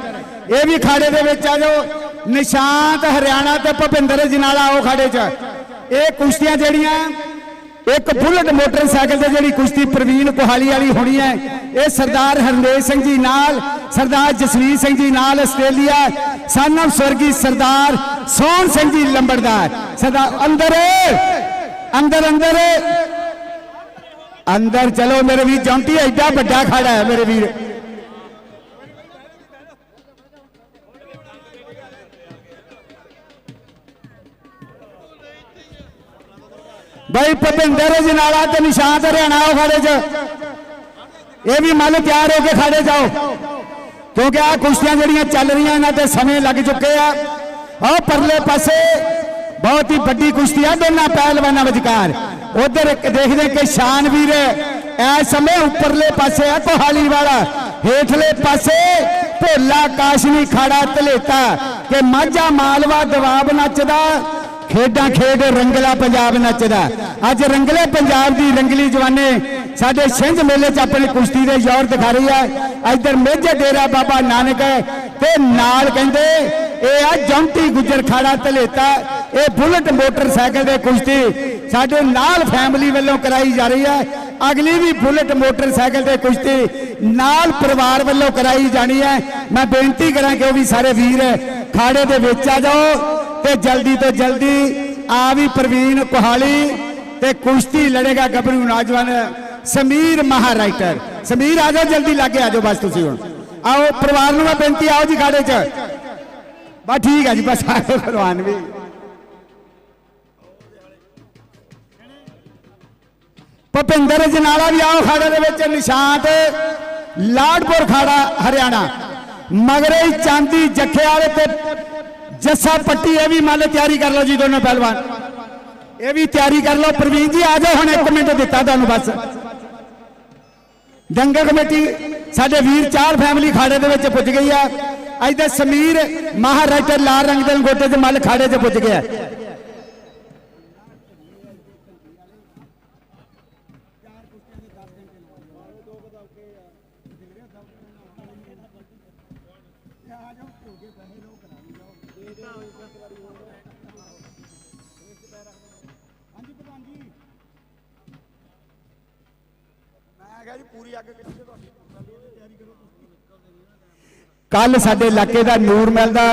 ਇਹ ਵੀ ਖਾੜੇ ਦੇ ਵਿੱਚ ਆ ਜਾਓ। ਨਿਸ਼ਾਂਤ ਹਰਿਆਣਾ ਤੇ ਭੁਪਿੰਦਰ ਜਨਾਲਾ ਆਓ ਖਾੜੇ 'ਚ। ਇਹ ਕੁਸ਼ਤੀਆਂ ਜਿਹੜੀਆਂ ਇੱਕ ਬੁਲਟ ਮੋਟਰਸਾਈਕਲ ਤੇ ਜਿਹੜੀ ਕੁਸ਼ਤੀ ਪ੍ਰਵੀਨ ਕੁਹਾਲੀ ਵਾਲੀ ਹੋਣੀ ਹੈ, ਇਹ ਸਰਦਾਰ ਹਰਨੇਜ ਸਿੰਘ ਜੀ ਨਾਲ, ਸਰਦਾਰ ਜਸਵੀਰ ਸਿੰਘ ਜੀ ਨਾਲ ਆਸਟ੍ਰੇਲੀਆ ਸਾਨਮ ਸਵਰਗੀ ਸਰਦਾਰ ਸੋਹਣ ਸਿੰਘ ਜੀ ਲੰਬੜਦਾਰ। ਸਰਦਾਰ, ਅੰਦਰ ਅੰਦਰ ਅੰਦਰ ਅੰਦਰ, ਚਲੋ ਮੇਰੇ ਵੀਰ, ਜੌਂਟੀ ਐਡਾ ਵੱਡਾ ਖੜਾ ਹੈ ਮੇਰੇ ਵੀਰ। ਬਈ ਭਪਿੰਦਰ ਜਨਾਲਾ ਤੇ ਨਿਸ਼ਾਂਤ ਹਰਿਆਣਾ ਉਹ ਖਾੜੇ 'ਚ। ਇਹ ਵੀ ਮੰਨ ਤਿਆਰ ਹੋ ਕੇ ਖਾੜੇ ਜਾਓ। ਕਿਉਂਕਿ ਆ ਕੁਸ਼ਤੀਆਂ ਜਿਹੜੀਆਂ ਚੱਲ ਰਹੀਆਂ ਇਹਨਾਂ ਤੇ ਸਮੇਂ ਲੱਗ ਚੁੱਕੇ ਆ। ਆਹ ਪਰਲੇ ਪਾਸੇ ਬਹੁਤ ਹੀ ਵੱਡੀ ਕੁਸ਼ਤੀ ਆ ਦੋਨਾਂ ਪਹਿਲਵਾਨਾਂ ਵਿਚਕਾਰ। ਉਧਰ ਇੱਕ ਦੇਖਦੇ ਕਿ ਸ਼ਾਨਵੀਰ ਐ ਸਮੇਂ ਉੱਪਰਲੇ ਪਾਸੇ ਆ ਕੋਹਾਲੀ ਵਾਲਾ। ਹੇਠਲੇ ਪਾਸੇ ਭੋਲਾ ਕਾਸ਼ਨੀ ਖਾੜਾ ਧਲੇਤਾ। ਕਿ ਮਾਝਾ ਮਾਲਵਾ ਦਵਾਬ ਨੱਚਦਾ। ਖੇਡਾਂ ਖੇਡ ਰੰਗਲਾ ਪੰਜਾਬ ਨੱਚਦਾ। ਅੱਜ ਰੰਗਲੇ ਪੰਜਾਬ ਦੀ ਰੰਗਲੀ ਜਵਾਨੇ ਸਾਡੇ ਛਿੰਝ ਮੇਲੇ 'ਚ ਆਪਣੀ ਕੁਸ਼ਤੀ ਦੇ ਜ਼ੋਰ ਦਿਖਾ ਰਹੀ ਹੈ। ਇੱਧਰ ਮੇਜੇ ਡੇਰਾ ਬਾਬਾ ਨਾਨਕ ਤੇ ਨਾਲ ਕਹਿੰਦੇ, ਇਹ ਆ ਜੰਟੀ ਗੁੱਜਰ ਖਾੜਾ ਧਲੇਤਾ। ਇਹ ਬੁਲਟ ਮੋਟਰਸਾਈਕਲ ਦੇ ਕੁਸ਼ਤੀ ਸਾਡੇ ਨਾਲ ਫੈਮਿਲੀ ਵੱਲੋਂ ਕਰਾਈ ਜਾ ਰਹੀ ਹੈ। ਅਗਲੀ ਵੀ ਬੁਲਟ ਮੋਟਰਸਾਈਕਲ ਤੇ ਕੁਸ਼ਤੀ ਨਾਲ ਪਰਿਵਾਰ ਵੱਲੋਂ ਕਰਾਈ ਜਾਣੀ ਹੈ। ਮੈਂ ਬੇਨਤੀ ਕਰਾਂ ਕਿ ਉਹ ਵੀ ਸਾਰੇ ਵੀਰ ਖਾੜੇ ਦੇ ਵਿੱਚ ਆ ਜਾਓ ਤੇ ਜਲਦੀ ਤੋਂ ਜਲਦੀ ਆ ਵੀ ਪ੍ਰਵੀਨ ਕੁਹਾਲੀ ਤੇ ਕੁਸ਼ਤੀ ਲੜੇਗਾ ਗੱਭਰੂ ਨੌਜਵਾਨ ਸਮੀਰ ਮਹਾਰਾਈਟਰ। ਸਮੀਰ, ਆ ਜਾਓ, ਜਲਦੀ ਲਾਗੇ ਆ ਜਾਓ ਬਸ ਤੁਸੀਂ ਹੁਣ। ਆਓ, ਪਰਿਵਾਰ ਨੂੰ ਮੈਂ ਬੇਨਤੀ, ਆਓ ਜੀ ਖਾੜੇ 'ਚ। ਬਸ ਠੀਕ ਆ ਜੀ, ਬਸ ਆਏ ਪਰਵਾਨ ਵੀ। ਭਪਿੰਦਰ ਜਨਾਲਾ ਵੀ ਆਓ ਖਾੜੇ ਦੇ ਵਿੱਚ, ਨਿਸ਼ਾਂਤ, ਲਾਡਪੁਰ ਖਾੜਾ, ਹਰਿਆਣਾ। ਮਗਰੇ ਹੀ ਚਾਂਦੀ ਜੱਖੇ ਵਾਲੇ ਤੇ ਜੱਸਾ ਪੱਟੀ, ਇਹ ਵੀ ਮੱਲ ਤਿਆਰੀ ਕਰ ਲਓ ਜੀ ਦੋਨੋਂ ਪਹਿਲਵਾਨ। ਇਹ ਵੀ ਤਿਆਰੀ ਕਰ ਲਓ। ਪ੍ਰਵੀਨ ਜੀ, ਆ ਜਾਓ ਹੁਣ 1 ਮਿੰਟ ਦਿੱਤਾ ਤੁਹਾਨੂੰ ਬਸ। ਦੰਗਲ ਕਮੇਟੀ, ਸਾਡੇ ਵੀਰ ਚਾਰ ਫੈਮਿਲੀ ਖਾੜੇ ਦੇ ਵਿੱਚ ਪੁੱਜ ਗਈ ਆ। ਅੱਜ ਦਾ ਸਮੀਰ ਮਹਾਰਾਜਾ ਲਾਲ ਰੰਗ ਦੇ ਗੋਟੇ ਦੇ ਮੱਲ ਖਾੜੇ 'ਚ ਪੁੱਜ ਗਿਆ। ਕੱਲ ਸਾਡੇ ਇਲਾਕੇ ਦਾ ਨੂਰ ਮਹਿਲ ਦਾ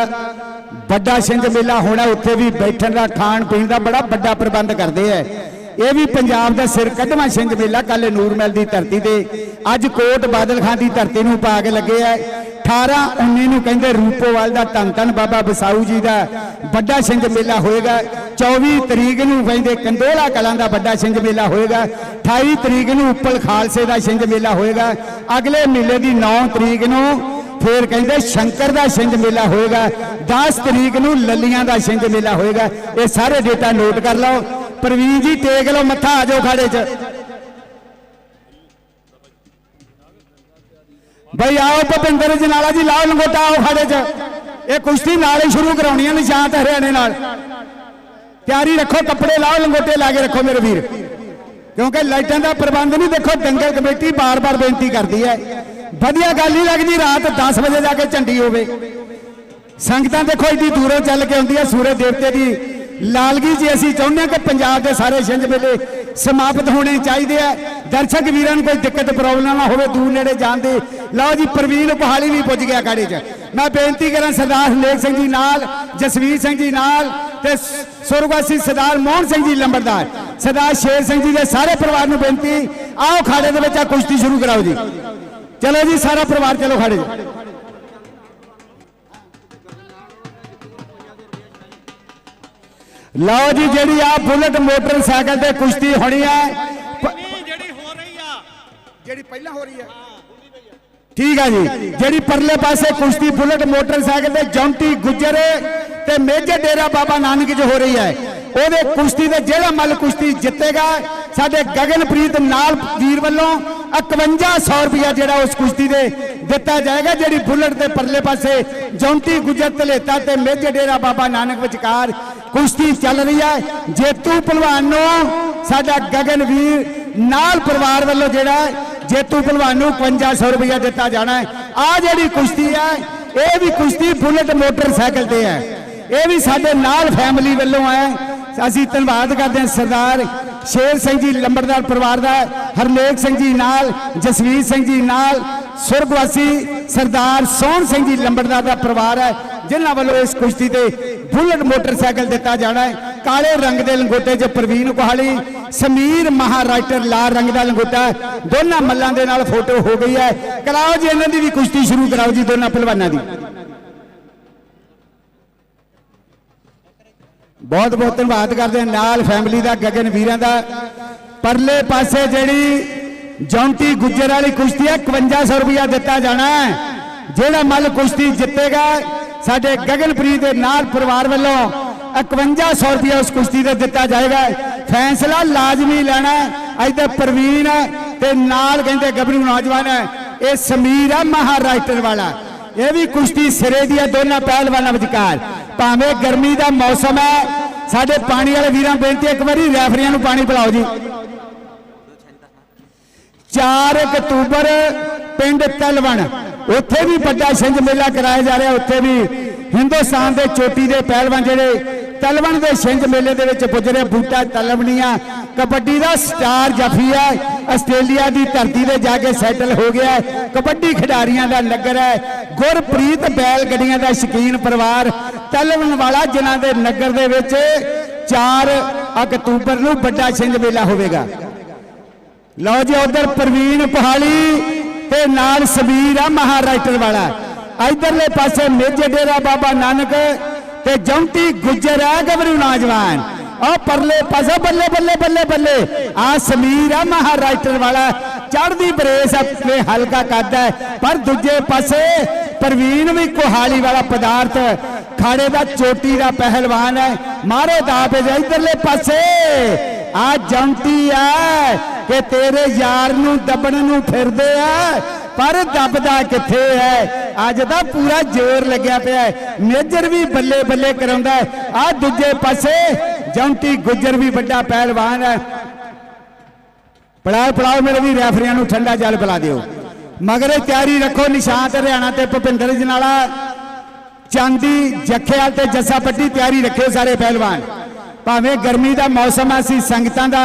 ਵੱਡਾ ਛਿੰਝ ਮੇਲਾ ਹੋਣਾ, ਉੱਥੇ ਵੀ ਬੈਠਣ ਦਾ ਖਾਣ ਪੀਣ ਦਾ ਬੜਾ ਵੱਡਾ ਪ੍ਰਬੰਧ ਕਰਦੇ ਐ ਇਹ ਵੀ ਪੰਜਾਬ ਦਾ ਸਿਰ ਕੱਢਵਾਂ ਛਿੰਝ ਮੇਲਾ ਕੱਲ ਨੂਰ ਦੀ ਧਰਤੀ ਤੇ। ਅੱਜ ਕੋਟ ਬਾਦਲ ਖਾਂ ਦੀ ਧਰਤੀ ਨੂੰ ਪਾ ਕੇ ਲੱਗੇ ਐ 18 19 ਨੂੰ ਕਹਿੰਦੇ ਰੂਪੋਵਾਲ ਦਾ ਧੰਨ ਧੰਨ ਬਾਬਾ ਬਸਾਊ ਜੀ ਦਾ ਵੱਡਾ ਛਿੰਝ ਮੇਲਾ ਹੋਏਗਾ। 24 ਤਰੀਕ ਨੂੰ ਕਹਿੰਦੇ ਕੰਦੋਲਾ ਕਲਾਂ ਦਾ ਵੱਡਾ ਛਿੰਝ ਮੇਲਾ ਹੋਏਗਾ। 28 ਤਰੀਕ ਨੂੰ ਉੱਪਲ ਖਾਲਸੇ ਦਾ ਛਿੰਝ ਮੇਲਾ ਹੋਏਗਾ। ਅਗਲੇ ਮੇਲੇ ਦੀ 9 ਤਰੀਕ ਨੂੰ ਫਿਰ ਕਹਿੰਦੇ ਸ਼ੰਕਰ ਦਾ ਛਿੰਝ ਮੇਲਾ ਹੋਏਗਾ। 10 ਤਰੀਕ ਨੂੰ ਲੱਲੀਆਂ ਦਾ ਛਿੰਝ ਮੇਲਾ ਹੋਏਗਾ। ਇਹ ਸਾਰੇ ਡੇਟਾ ਨੋਟ ਕਰ ਲਓ। ਪ੍ਰਵੀਨ ਜੀ, ਟੇਕ ਲਓ ਮੱਥਾ, ਆ ਜਾਓ ਖਾੜੇ 'ਚ। ਬਈ ਆਓ ਭਪਿੰਦਰ ਜਨਾਲਾ ਜੀ, ਲਾਓ ਲੰਗੋਟਾ, ਆਓ ਖਾੜੇ 'ਚ। ਇਹ ਕੁਸ਼ਤੀ ਨਾਲ ਹੀ ਸ਼ੁਰੂ ਕਰਾਉਣੀ ਹੈ ਨਿਸ਼ਾਂਤ ਹਰਿਆਣੇ ਨਾਲ। ਤਿਆਰੀ ਰੱਖੋ, ਕੱਪੜੇ ਲਾਓ, ਲੰਗੋਟੇ ਲਾ ਕੇ ਰੱਖੋ ਮੇਰੇ ਵੀਰ। ਕਿਉਂਕਿ ਲਾਈਟਾਂ ਦਾ ਪ੍ਰਬੰਧ ਨਹੀਂ, ਦੇਖੋ ਦੰਗਲ ਕਮੇਟੀ ਬਾਰ-ਬਾਰ ਬੇਨਤੀ ਕਰਦੀ ਹੈ। ਵਧੀਆ ਗੱਲ ਨਹੀਂ ਲੱਗਦੀ, ਰਾਤ 10 ਵਜੇ ਜਾ ਕੇ ਝੰਡੀ ਹੋਵੇ। ਸੰਗਤਾਂ ਦੇਖੋ ਇੱਡੀ ਦੂਰੋਂ ਚੱਲ ਕੇ ਆਉਂਦੀ ਹੈ, ਸੂਰਜ ਦੇਵਤੇ ਦੀ ਲਾਲਗੀ ਜੀ, ਅਸੀਂ ਚਾਹੁੰਦੇ ਹਾਂ ਕਿ ਪੰਜਾਬ ਦੇ ਸਾਰੇ ਛਿੰਝ ਮੇਲੇ ਸਮਾਪਤ ਹੋਣੇ ਚਾਹੀਦੇ ਆ। ਦਰਸ਼ਕ ਵੀਰਾਂ ਨੂੰ ਕੋਈ ਦਿੱਕਤ, ਪ੍ਰੋਬਲਮ ਨਾ ਹੋਵੇ, ਦੂਰ ਨੇੜੇ ਜਾਣ ਦੀ। ਲਓ ਜੀ, ਪ੍ਰਵੀਨ ਪਹਾਲੀ ਵੀ ਪੁੱਜ ਗਿਆ ਗਾੜੀ 'ਚ। ਮੈਂ ਬੇਨਤੀ ਕਰਾਂ, ਸਰਦਾਰ ਹਰਨੇਕ ਸਿੰਘ ਜੀ ਨਾਲ, ਜਸਵੀਰ ਸਿੰਘ ਜੀ ਨਾਲ ਤੇ ਸੁਰਗਵਾਸੀ ਸਰਦਾਰ ਮੋਹਨ ਸਿੰਘ ਜੀ ਲੰਬੜਦਾਰ। ਸਰਦਾਰ ਸ਼ੇਰ ਸਿੰਘ ਜੀ ਦੇ ਸਾਰੇ ਪਰਿਵਾਰ ਨੂੰ ਬੇਨਤੀ, ਆਓ ਖਾੜੇ ਦੇ ਵਿੱਚ ਆ ਕੁਸ਼ਤੀ ਸ਼ੁਰੂ ਕਰਾਓ ਜੀ। ਚਲੋ ਜੀ, ਸਾਰਾ ਪਰਿਵਾਰ ਚਲੋ ਖਾੜੇ 'ਚ। ਲਓ ਜੀ ਜਿਹੜੀ ਆ ਬੁਲਟ ਮੋਟਰਸਾਈਕਲ ਤੇ ਕੁਸ਼ਤੀ ਹੋਣੀ ਹੈ ਪ- ਜਿਹੜੀ ਹੋ ਰਹੀ ਆ। ਜਿਹੜੀ ਪਹਿਲਾਂ ਹੋ ਰਹੀ ਹੈ ਠੀਕ ਹੈ ਜੀ। ਜਿਹੜੀ ਪਰਲੇ ਪਾਸੇ ਕੁਸ਼ਤੀ ਬੁਲਟ ਮੋਟਰਸਾਈਕਲ ਤੇ ਜੌਂਟੀ ਗੁੱਜਰ ਤੇ ਮੇਜਰ ਡੇਰਾ ਬਾਬਾ ਨਾਨਕ ਚ ਹੋ ਰਹੀ ਹੈ ਉਹਦੇ ਕੁਸ਼ਤੀ ਦੇ ਜਿਹੜਾ ਮੱਲ ਕੁਸ਼ਤੀ ਜਿੱਤੇਗਾ ਸਾਡੇ ਗਗਨਪ੍ਰੀਤ ਨਾਲ ਵੀਰ ਵੱਲੋਂ 5100 ਰੁਪਇਆ ਜਿਹੜਾ ਉਸ ਕੁਸ਼ਤੀ ਦੇ ਦਿੱਤਾ ਜਾਏਗਾ ਜਿਹੜੀ ਬੁਲਟ ਦੇ ਪਰਲੇ ਪਾਸੇ ਜੌਂਟੀ ਗੁੱਜਰ ਧਲੇਤਾ ਤੇ ਮੇਜਰ ਡੇਰਾ ਬਾਬਾ ਨਾਨਕ ਵਿਚਕਾਰ ਕੁਸ਼ਤੀ ਚੱਲ ਰਹੀ ਹੈ। ਜੇਤੂ ਪਹਿਲਵਾਨ ਨੂੰ ਸਾਡਾ ਗਗਨਵੀਰ ਨਾਲ ਪਰਿਵਾਰ ਵੱਲੋਂ ਜਿਹੜਾ ਹੈ, ਜੇਤੂ ਪਹਿਲਵਾਨ ਨੂੰ 5500 ਰੁਪਇਆ ਦਿੱਤਾ ਜਾਣਾ ਹੈ। ਆ ਜਿਹੜੀ ਕੁਸ਼ਤੀ ਹੈ ਇਹ ਵੀ ਕੁਸ਼ਤੀ ਬੁਲਟ ਮੋਟਰਸਾਈਕਲ ਤੇ ਹੈ। ਇਹ ਵੀ ਸਾਡੇ ਨਾਲ ਫੈਮਿਲੀ ਵੱਲੋਂ ਹੈ। ਅਸੀਂ ਧੰਨਵਾਦ ਕਰਦੇ ਹਾਂ ਸਰਦਾਰ ਸ਼ੇਰ ਸਿੰਘ ਜੀ ਲੰਬੜਦਾਰ ਪਰਿਵਾਰ ਦਾ ਹਰਨੇਕ ਸਿੰਘ ਜੀ ਨਾਲ ਜਸਵੀਰ ਸਿੰਘ ਜੀ ਨਾਲ ਸੁਰਗਵਾਸੀ ਸਰਦਾਰ ਸੋਹਣ ਸਿੰਘ ਜੀ ਲੰਬੜਦਾਰ ਦਾ ਪਰਿਵਾਰ ਹੈ। ਜਿਨ੍ਹਾਂ ਵੱਲੋਂ ਇਸ ਕੁਸ਼ਤੀ ਤੇ ਬੁਲਟ ਮੋਟਰਸਾਈਕਲ ਦਿੱਤਾ ਜਾਣਾ ਹੈ। ਕਾਲੇ ਰੰਗ ਦੇ ਲੰਗੋਟੇ 'ਚ ਪ੍ਰਵੀਨ ਕੋਹਾਲੀ, ਸਮੀਰ ਮਹਾਰਾਈਟਰ ਲਾਲ ਰੰਗ ਦਾ ਲੰਗੋਟਾ ਦੋਨਾਂ ਮੱਲਾਂ ਦੇ ਨਾਲ ਫੋਟੋ ਹੋ ਗਈ ਹੈ। ਕਰਾਓ ਜੀ ਇਹਨਾਂ ਦੀ ਵੀ ਕੁਸ਼ਤੀ ਸ਼ੁਰੂ, ਕਰਾਓ ਜੀ ਦੋਨਾਂ ਪਹਿਲਵਾਨਾਂ ਦੀ। ਬਹੁਤ ਬਹੁਤ ਧੰਨਵਾਦ ਕਰਦੇ ਹਾਂ ਨਾਲ ਫੈਮਿਲੀ ਦਾ, ਗਗਨ ਵੀਰਾਂ ਦਾ। ਪਰਲੇ ਪਾਸੇ ਜਿਹੜੀ ਜੌਂਟੀ ਗੁੱਜਰ ਵਾਲੀ ਕੁਸ਼ਤੀ ਹੈ 5100 ਰੁਪਇਆ ਦਿੱਤਾ ਜਾਣਾ ਹੈ। ਜਿਹੜਾ ਮੱਲ ਕੁਸ਼ਤੀ ਜਿੱਤੇਗਾ ਸਾਡੇ ਗਗਨਪ੍ਰੀਤ ਦੇ ਨਾਲ ਪਰਿਵਾਰ ਵੱਲੋਂ 5100 ਰੁਪਇਆ ਉਸ ਕੁਸ਼ਤੀ ਦਾ ਦਿੱਤਾ ਜਾਏਗਾ। ਫੈਸਲਾ ਲਾਜ਼ਮੀ ਲੈਣਾ ਅੱਜ ਤੇ ਪ੍ਰਵੀਨ ਤੇ ਨਾਲ ਕਹਿੰਦੇ ਗੱਭਰੂ ਨੌਜਵਾਨ ਹੈ। ਇਹ ਸਮੀਰ ਹੈ ਮਹਾਰਾਸ਼ਟਰ ਵਾਲਾ। ਇਹ ਵੀ ਕੁਸ਼ਤੀ ਸਿਰੇ ਦੀ ਹੈ, ਦੋਨਾਂ ਪਹਿਲਵਾਨਾਂ ਵਿਚਕਾਰ। ਭਾਵੇਂ ਗਰਮੀ ਦਾ ਮੌਸਮ ਹੈ, ਸਾਡੇ ਪਾਣੀ ਵਾਲੇ ਵੀਰਾਂ ਬੇਨਤੀ ਇੱਕ ਵਾਰੀ ਰੈਫਰੀਆਂ ਨੂੰ ਪਾਣੀ ਪਿਲਾਓ ਜੀ। 4 ਅਕਤੂਬਰ, ਪਿੰਡ ਤਲਵਣ। ਉੱਥੇ ਵੀ ਵੱਡਾ ਛਿੰਝ ਮੇਲਾ ਕਰਾਇਆ ਜਾ ਰਿਹਾ, ਉੱਥੇ ਵੀ ਹਿੰਦੁਸਤਾਨ ਦੇ ਚੋਟੀ ਦੇ ਪਹਿਲਵਾਨ ਜਿਹੜੇ ਤਲਵਣ ਦੇ ਛਿੰਝ ਮੇਲੇ ਦੇ ਵਿੱਚ ਪੁੱਜ ਰਹੇ, ਬੂਟਾ ਤਲਵਣੀਆਂ, ਕਬੱਡੀ ਦਾ ਸਟਾਰ ਜਫੀ ਹੈ, ਆਸਟ੍ਰੇਲੀਆ ਦੀ ਧਰਤੀ ਤੇ ਜਾ ਕੇ ਸੈਟਲ ਹੋ ਗਿਆ ਕਬੱਡੀ ਖਿਡਾਰੀਆਂ ਦਾ ਨਗਰ ਹੈ, ਗੁਰਪ੍ਰੀਤ ਬੈਲ ਗੱਡੀਆਂ ਦਾ ਸ਼ਕੀਨ ਪਰਿਵਾਰ, ਤਲਵਣ ਵਾਲਾ ਜਿਨ੍ਹਾਂ ਦੇ ਨਗਰ ਦੇ ਵਿੱਚ 4 ਅਕਤੂਬਰ ਨੂੰ ਵੱਡਾ ਛਿੰਝ ਮੇਲਾ ਹੋਵੇਗਾ। ਲਓ ਜੀ, ਉਧਰ ਪ੍ਰਵੀਨ ਪਹਾਲੀ ਤੇ ਨਾਲ ਸਮੀਰ ਆ ਮਹਾਰਾਸ਼ਟਰ ਵਾਲਾ। ਇਧਰਲੇ ਪਾਸੇ ਮੇਜੇ ਡੇਰਾ ਬਾਬਾ ਨਾਨਕ ਤੇ ਜੌਂਟੀ ਗੁੱਜਰ ਆ ਗੱਭਰੂ ਨੌਜਵਾਨ। ਆ ਪਰਲੇ ਪਾਸੇ, ਬੱਲੇ ਬੱਲੇ ਬੱਲੇ ਬੱਲੇ। ਆ ਸਮੀਰ ਆ ਮਹਾਰਾਸ਼ਟਰ ਵਾਲਾ। ਚੜਦੀ ਬਰੇਸ ਆਪਣੇ ਹਲਕਾ ਕਰਦਾ ਪਰ ਦੂਜੇ ਪਾਸੇ ਪ੍ਰਵੀਨ ਵੀ ਕੋਹਾਲੀ ਵਾਲਾ ਪਦਾਰਥ, ਖਾੜੇ ਦਾ ਚੋਟੀ ਦਾ ਪਹਿਲਵਾਨ ਹੈ। ਮਾਰੇ ਦਾਪੇ ਇਧਰਲੇ ਪਾਸੇ। ਆ ਜੰਟੀ ਆ ਕਿ ਤੇਰੇ ਯਾਰ ਨੂੰ ਦੱਬਣ ਨੂੰ ਫਿਰਦੇ ਆ ਪਰ ਦੱਬਦਾ ਕਿੱਥੇ ਹੈ ਅੱਜ ਤਾਂ ਪੂਰਾ ਜ਼ੋਰ ਲੱਗਿਆ ਪਿਆ ਹੈ ਮੇਜਰ ਵੀ ਬੱਲੇ ਬੱਲੇ ਕਰਾਉਂਦਾ ਆ ਦੂਜੇ ਪਾਸੇ ਜੰਟੀ ਗੁੱਜਰ ਵੀ ਵੱਡਾ ਪਹਿਲਵਾਨ ਹੈ ਪੜਾਓ ਪੜਾਓ ਮੇਰੇ ਵੀ ਰੈਫਰੀਆਂ ਨੂੰ ਠੰਡਾ ਜਲ ਪਿਲਾ ਦਿਓ। ਮਗਰੇ ਤਿਆਰੀ ਰੱਖੋ, ਨਿਸ਼ਾਨ ਤੇ ਹਰਿਆਣਾ ਤੇ ਭੁਪਿੰਦਰ ਜਨਾਲਾ। ਚਾਂਦੀ ਜੱਖੇਵਾਲ ਤੇ ਜੱਸਾ ਪੱਟੀ ਤਿਆਰੀ ਰੱਖਿਓ ਸਾਰੇ ਪਹਿਲਵਾਨ। ਭਾਵੇਂ ਗਰਮੀ ਦਾ ਮੌਸਮ ਹੈ ਅਸੀਂ ਸੰਗਤਾਂ ਦਾ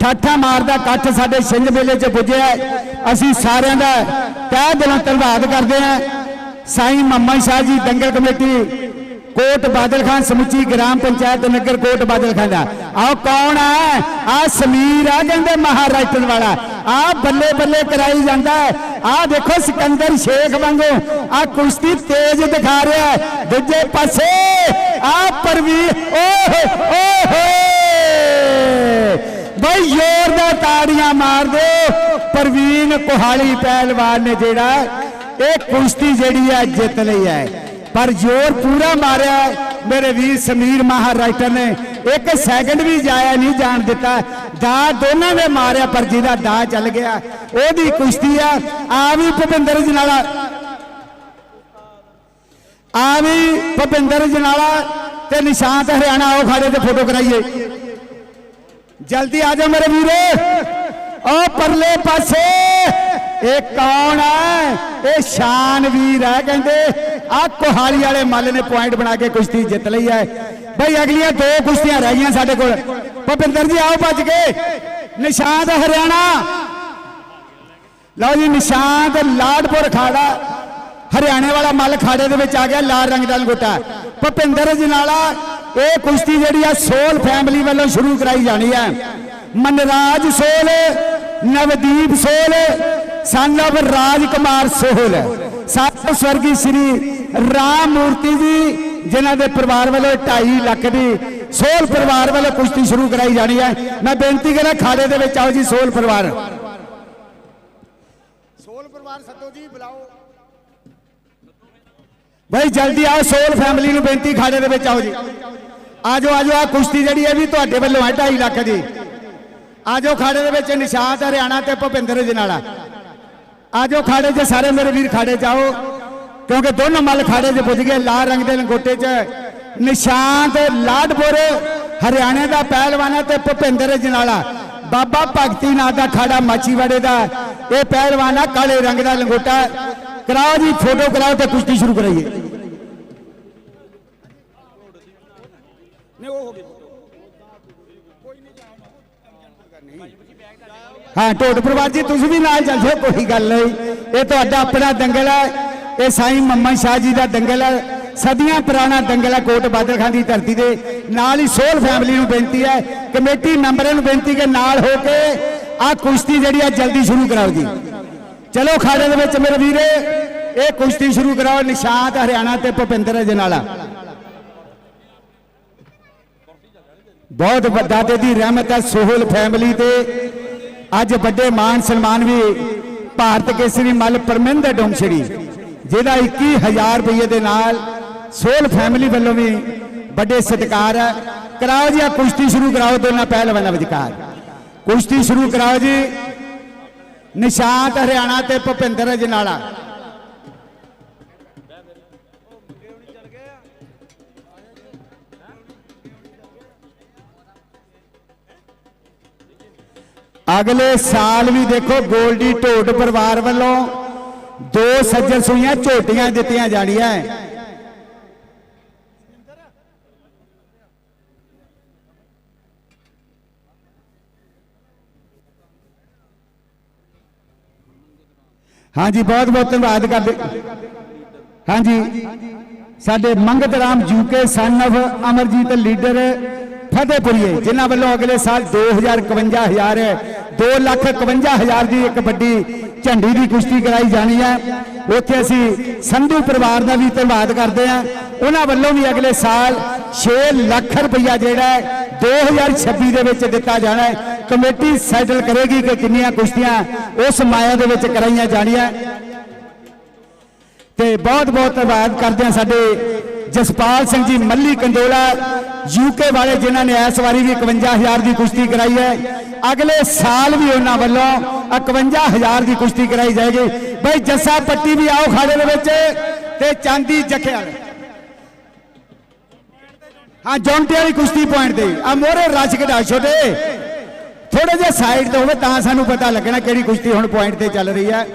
ਠਾਠਾ ਮਾਰਦਾ ਇਕੱਠ ਸਾਡੇ ਛਿੰਝ ਮੇਲੇ 'ਚ ਪੁੱਜਿਆ ਅਸੀਂ ਸਾਰਿਆਂ ਦਾ ਤਹਿ ਦਿਲੋਂ ਧੰਨਵਾਦ ਕਰਦੇ ਹਾਂ ਸਾਈਂ ਮੰਮਾ ਸ਼ਾਹ ਜੀ, ਦੰਗਲ ਕਮੇਟੀ, ਕੋਟ ਬਾਦਲ ਖਾਨ ਸਮੁੱਚੀ ਗ੍ਰਾਮ ਪੰਚਾਇਤ ਨਗਰ ਕੋਟ ਬਾਦਲ ਖਾਨ ਦਾ। ਆਹ ਕੌਣ ਹੈ ਆ ਸਮੀਰ ਆ ਕਹਿੰਦੇ ਮਹਾਰਾਸ਼ਟਰ ਵਾਲਾ। ਆ ਬੱਲੇ ਬੱਲੇ ਕਰਾਈ ਜਾਂਦਾ ਆ ਦੇਖੋ ਸਿਕੰਦਰ ਸ਼ੇਖ ਵਾਂਗੂ ਆ ਕੁਸ਼ਤੀ ਤੇਜ਼ ਦਿਖਾ ਰਿਹਾ ਦੂਜੇ ਪਾਸੇ ਆ ਪਰਵੀ ਓਹ ਓਹ ਬਈ ਜ਼ੋਰ ਦਾ ਤਾੜੀਆਂ ਮਾਰ ਦਿਓ। ਪ੍ਰਵੀਨ ਕੋਹਾਲੀ ਪਹਿਲਵਾਨ ਨੇ ਜਿਹੜਾ, ਇਹ ਕੁਸ਼ਤੀ ਜਿਹੜੀ ਹੈ ਜਿੱਤ ਲਈ ਹੈ। ਪਰ ਜ਼ੋਰ ਪੂਰਾ ਮਾਰਿਆ ਮੇਰੇ ਵੀਰ ਸਮੀਰ ਮਹਾਰਾਸ਼ਟਰ ਨੇ ਇੱਕ ਸੈਕਿੰਡ ਵੀ ਜਾਇਆ ਨਹੀਂ ਜਾਣ ਦਿੱਤਾ। ਦਾ ਦੋਨਾਂ ਨੇ ਮਾਰਿਆ, ਪਰ ਜਿਹਦਾ ਦਾ ਚੱਲ ਗਿਆ, ਉਹਦੀ ਕੁਸ਼ਤੀ ਆ। ਆ ਵੀ ਭੁਪਿੰਦਰ ਜਨਾਲਾ ਆ ਵੀ ਭੁਪਿੰਦਰ ਜਨਾਲਾ ਤੇ ਨਿਸ਼ਾਂਤ ਹਰਿਆਣਾ ਆਓ ਖਾੜੇ ਤੇ ਫੋਟੋ ਕਰਾਈਏ। ਜਲਦੀ ਆ ਜਾਓ ਮੇਰੇ ਵੀਰੇ। ਉਹ ਪਰਲੇ ਪਾਸੇ, ਇਹ ਕੌਣ ਹੈ ਇਹ ਸ਼ਾਨ ਹੈ ਕਹਿੰਦੇ। ਆ ਕੋਹਾਲੀ ਵਾਲੇ ਮੱਲ ਨੇ ਪੁਆਇੰਟ ਬਣਾ ਕੇ ਕੁਸ਼ਤੀ ਜਿੱਤ ਲਈ ਹੈ ਬਈ ਅਗਲੀਆਂ ਦੋ ਕੁਸ਼ਤੀਆਂ ਰਹਿ ਗਈਆਂ ਸਾਡੇ ਕੋਲ। ਭੁਪਿੰਦਰ ਜੀ ਆਓ ਭੱਜ ਕੇ। ਨਿਸ਼ਾਂਤ ਹਰਿਆਣਾ। ਲਓ ਜੀ ਨਿਸ਼ਾਂਤ ਲਾਡਪੁਰ ਖਾੜਾ। ਹਰਿਆਣੇ ਵਾਲਾ ਮੱਲ ਖਾੜੇ ਦੇ ਵਿੱਚ ਆ ਗਿਆ, ਲਾਲ ਰੰਗ ਦਾ ਲੰਗੋਟਾ। ਭੁਪਿੰਦਰ ਜਨਾਲਾ, ਇਹ ਕੁਸ਼ਤੀ ਜਿਹੜੀ ਆ, ਸੋਲ ਫੈਮਿਲੀ ਵੱਲੋਂ ਸ਼ੁਰੂ ਕਰਾਈ ਜਾਣੀ ਹੈ ਮਨਰਾਜ ਸੋਲ, ਨਵਦੀਪ ਸੋਲ ਸਨ of ਰਾਜ ਸੋਹਲ। ਸਤ ਸਵਰਗੀ ਸ੍ਰੀ ਰਾਮ ਮੂਰਤੀ ਜੀ, ਜਿਨ੍ਹਾਂ ਦੇ ਪਰਿਵਾਰ ਵੱਲੋਂ 2.5 ਲੱਖ ਦੀ ਸੋਲ ਪਰਿਵਾਰ ਵੱਲੋਂ ਕੁਸ਼ਤੀ ਸ਼ੁਰੂ ਕਰਾਈ ਜਾਣੀ ਹੈ ਮੈਂ ਬੇਨਤੀ ਕਰਾਂ ਖਾੜੇ ਦੇ ਵਿੱਚ ਆਓ ਜੀ, ਸੋਲ ਪਰਿਵਾਰ। ਸੋਲ ਪਰਿਵਾਰ ਸੱਦੋ ਜੀ, ਬੁਲਾਓ। ਬਈ ਜਲਦੀ ਆਓ, ਸੋਲ ਫੈਮਿਲੀ ਨੂੰ ਬੇਨਤੀ ਖਾੜੇ ਦੇ ਵਿੱਚ ਆਓ ਜੀ। ਆਜੋ ਆਜੋ ਆ ਕੁਸ਼ਤੀ ਜਿਹੜੀ ਹੈ ਵੀ ਤੁਹਾਡੇ ਵੱਲੋਂ ਹੈ 2.5 ਲੱਖ ਦੀ। ਆਜੋ ਖਾੜੇ ਦੇ ਵਿੱਚ ਨਿਸ਼ਾਂਤ ਹਰਿਆਣਾ ਤੇ ਭੁਪਿੰਦਰ ਜਨਾਲਾ ਆਜੋ ਖਾੜੇ 'ਚ ਸਾਰੇ ਮੇਰੇ ਵੀਰ ਖਾੜੇ 'ਚ ਆਓ। ਕਿਉਂਕਿ ਦੋਨੋਂ ਮੱਲ ਖਾੜੇ 'ਚ ਪੁੱਜ ਗਏ, ਲਾਲ ਰੰਗ ਦੇ ਲੰਗੋਟੇ 'ਚ। ਨਿਸ਼ਾਂਤ ਲਾਡਪੁਰ, ਹਰਿਆਣੇ ਦਾ ਪਹਿਲਵਾਨ ਹੈ ਤੇ ਭੁਪਿੰਦਰ ਜਨਾਲਾ ਬਾਬਾ ਭਗਤੀ ਨਾਥ ਦਾ ਖਾੜਾ ਮਾਚੀਵਾੜੇ ਦਾ। ਇਹ ਪਹਿਲਵਾਨ ਆ ਕਾਲੇ ਰੰਗ ਦਾ ਲੰਗੋਟਾ। ਕਰਾਓ ਜੀ ਫੋਟੋ ਕਰਾਓ ਤੇ ਕੁਸ਼ਤੀ ਸ਼ੁਰੂ ਕਰਾਈਏ। ਉਹ ਹੋ ਗਈ ਹਾਂ ਢੋਡ ਪਰਿਵਾਰ ਜੀ ਤੁਸੀਂ ਵੀ ਨਾਲ ਚੱਲ ਜਾਓ ਕੋਈ ਗੱਲ ਨਹੀਂ। ਇਹ ਤੁਹਾਡਾ ਆਪਣਾ ਦੰਗਲ ਹੈ। ਇਹ ਸਾਈਂ ਮੰਮਾ ਸ਼ਾਹ ਜੀ ਦਾ ਦੰਗਲ ਹੈ। ਸਦੀਆਂ ਪੁਰਾਣਾ ਦੰਗਲ ਹੈ ਕੋਟ ਬਾਦਲ ਖਾਨ ਦੀ ਧਰਤੀ ਦੇ ਨਾਲ ਹੀ ਸੋਲ ਫੈਮਿਲੀ ਨੂੰ ਬੇਨਤੀ ਹੈ, ਕਮੇਟੀ ਮੈਂਬਰਾਂ ਨੂੰ ਬੇਨਤੀ ਕਿ ਨਾਲ ਹੋ ਕੇ ਆਹ ਕੁਸ਼ਤੀ ਜਿਹੜੀ ਆ ਜਲਦੀ ਸ਼ੁਰੂ ਕਰਾਓ ਜੀ। ਚਲੋ ਖਾੜੇ ਦੇ ਵਿੱਚ ਮੇਰੇ ਵੀਰੇ, ਇਹ ਕੁਸ਼ਤੀ ਸ਼ੁਰੂ ਕਰਾਓ, ਨਿਸ਼ਾਂਤ ਹਰਿਆਣਾ ਤੇ ਭੁਪਿੰਦਰ ਜਨਾਲਾ ਬਹੁਤ ਵੱਡਾ ਤੇ ਦੀ ਰਹਿਮਤ ਹੈ, ਸੋਹਲ ਫੈਮਿਲੀ ਤੇ। ਅੱਜ ਵੱਡੇ ਮਾਨ ਸਨਮਾਨ ਵੀ ਭਾਰਤ ਕੇਸਰੀ ਮੱਲ ਪਰਮਿੰਦਰ ਡੋਮਛੜੀ ਜਿਹਦਾ 21000 ਰੁਪਏ ਦੇ ਨਾਲ ਸੋਲ ਫੈਮਿਲੀ ਵੱਲੋਂ ਵੀ ਵੱਡੇ ਸਤਿਕਾਰ ਹੈ। ਕਰਾਓ ਜੀ ਆ ਕੁਸ਼ਤੀ ਸ਼ੁਰੂ ਕਰਾਓ, ਦੋਨਾਂ ਪਹਿਲਵਾਨਾਂ ਵਿਚਕਾਰ। ਕੁਸ਼ਤੀ ਸ਼ੁਰੂ ਕਰਾਓ ਜੀ। ਨਿਸ਼ਾਂਤ ਹਰਿਆਣਾ ਤੇ ਭੁਪਿੰਦਰ ਜਨਾਲਾ ਅਗਲੇ ਸਾਲ ਵੀ ਦੇਖੋ, ਗੋਲਡੀ ਢੋਡ ਪਰਿਵਾਰ ਵੱਲੋਂ ਦੋ ਸੱਜਣ ਸੂਈਆਂ ਝੋਟੀਆਂ ਦਿੱਤੀਆਂ ਜਾਣੀਆਂ। ਹਾਂਜੀ, ਬਹੁਤ ਬਹੁਤ ਧੰਨਵਾਦ ਕਰਦੇ। ਹਾਂਜੀ, ਸਾਡੇ Mangat Ram Jooke son of Amarjit leader Fatehpuriye, ਜਿਨ੍ਹਾਂ ਵੱਲੋਂ ਅਗਲੇ ਸਾਲ 2051 2 ਲੱਖ 51000 ਦੀ ਇੱਕ ਵੱਡੀ ਝੰਡੀ ਦੀ ਕੁਸ਼ਤੀ ਕਰਾਈ ਜਾਣੀ ਹੈ। ਉੱਥੇ ਅਸੀਂ ਸੰਧੂ ਪਰਿਵਾਰ ਦਾ ਵੀ ਧੰਨਵਾਦ ਕਰਦੇ ਹਾਂ। ਉਹਨਾਂ ਵੱਲੋਂ ਵੀ ਅਗਲੇ ਸਾਲ 6 ਲੱਖ ਰੁਪਈਆ ਜਿਹੜਾ ਹੈ 2026 ਦੇ ਵਿੱਚ ਦਿੱਤਾ ਜਾਣਾ ਹੈ। ਕਮੇਟੀ ਸੈਟਲ ਕਰੇਗੀ ਕਿ ਕਿੰਨੀਆਂ ਕੁਸ਼ਤੀਆਂ ਉਸ ਮਾਇਆ ਦੇ ਵਿੱਚ ਕਰਾਈਆਂ ਜਾਣੀਆਂ। ਤੇ ਬਹੁਤ ਬਹੁਤ ਧੰਨਵਾਦ ਕਰਦੇ ਹਾਂ ਸਾਡੇ ਜਸਪਾਲ ਸਿੰਘ ਜੀ, ਮੱਲੀ ਕੰਡੋਲਾ ਯੂਕੇ ਵਾਲੇ ਜਿਨ੍ਹਾਂ ਨੇ ਇਸ ਵਾਰੀ ਵੀ 51000 ਦੀ ਕੁਸ਼ਤੀ ਕਰਾਈ ਹੈ। ਅਗਲੇ ਸਾਲ ਵੀ ਉਹਨਾਂ ਵੱਲੋਂ 51000 ਦੀ ਕੁਸ਼ਤੀ ਕਰਾਈ ਜਾਏਗੀ। ਬਈ ਜੱਸਾ ਪੱਟੀ ਵੀ ਆਓ ਖਾੜੇ ਦੇ ਵਿੱਚ ਤੇ ਚਾਂਦੀ ਜੱਖੇ ਵਾਲੇ। ਹਾਂ ਜੌਂਟੇ ਵਾਲੀ ਕੁਸ਼ਤੀ ਪੁਆਇੰਟ ਤੇ। ਆ ਮੋਰੇ ਰਸ਼ ਕਢਾ, ਛੋਟੇ। ਥੋੜੇ ਜਿਹਾ ਸਾਈਡ ਤੇ ਹੋਵੇ ਤਾਂ ਸਾਨੂੰ ਪਤਾ ਲੱਗਣਾ ਕਿਹੜੀ ਕੁਸ਼ਤੀ ਹੁਣ ਪੁਆਇੰਟ ਤੇ ਚੱਲ ਰਹੀ ਹੈ।